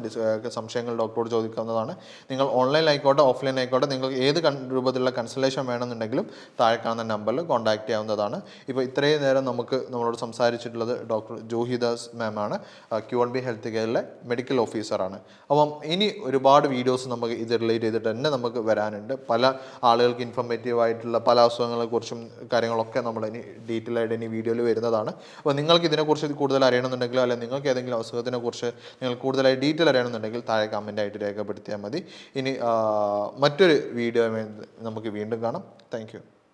സംശയങ്ങൾ ഏഹ് ഡോക്ടറോട് ചോദിക്കാവുന്നതാണ്. നിങ്ങൾ ഓൺലൈൻ ആയിക്കോട്ടെ ഓഫ്ലൈൻ ആയിക്കോട്ടെ നിങ്ങൾക്ക് ഏത് രൂപത്തിലുള്ള കൺസൾട്ടേഷൻ വേണമെന്നുണ്ടെങ്കിലും താഴെ കാണുന്ന നമ്പറിൽ കോൺടാക്ട് ചെയ്യാവുന്നതാണ്. ഇപ്പോൾ ഇത്രയും നേരം നമുക്ക് നമ്മളോട് സംസാരിച്ചിട്ടുള്ളത് ഡോക്ടർ ജോഹിദാസ് മാം ആണ്. ക്യു എൻ ബി ഹെൽത്ത് കെയറിലെ മെഡിക്കൽ ഓഫീസറാണ് അപ്പം ഇനി ഒരുപാട് വീഡിയോസ് നമുക്ക് ഇത് റിലേറ്റ് ചെയ്തിട്ട് തന്നെ നമുക്ക് വരാനുണ്ട്. പല ആളുകൾക്ക് ഇൻഫർമേറ്റീവ് ആയിട്ടുള്ള പല അസുഖങ്ങളെക്കുറിച്ചും കാര്യങ്ങളൊക്കെ നമ്മൾ ഇനി ഡീറ്റെയിൽ ആയിട്ട് ഇനി വീഡിയോയിൽ വരുന്നതാണ്. അപ്പോൾ നിങ്ങൾക്ക് ഇതിനെക്കുറിച്ച് കൂടുതൽ അറിയണമെന്നുണ്ടെങ്കിലോ അല്ലെങ്കിൽ നിങ്ങൾക്ക് ഏതെങ്കിലും അസുഖത്തിനെ കുറിച്ച് നിങ്ങൾ കൂടുതലായി ഡീറ്റെയിൽ അറിയണമെന്നുണ്ടെങ്കിൽ താഴെ കമന്റ് ആയിട്ട് രേഖപ്പെടുത്തിയാൽ മതി. ഇനി മറ്റൊരു വീഡിയോ നമുക്ക് വീണ്ടും കാണാം. താങ്ക്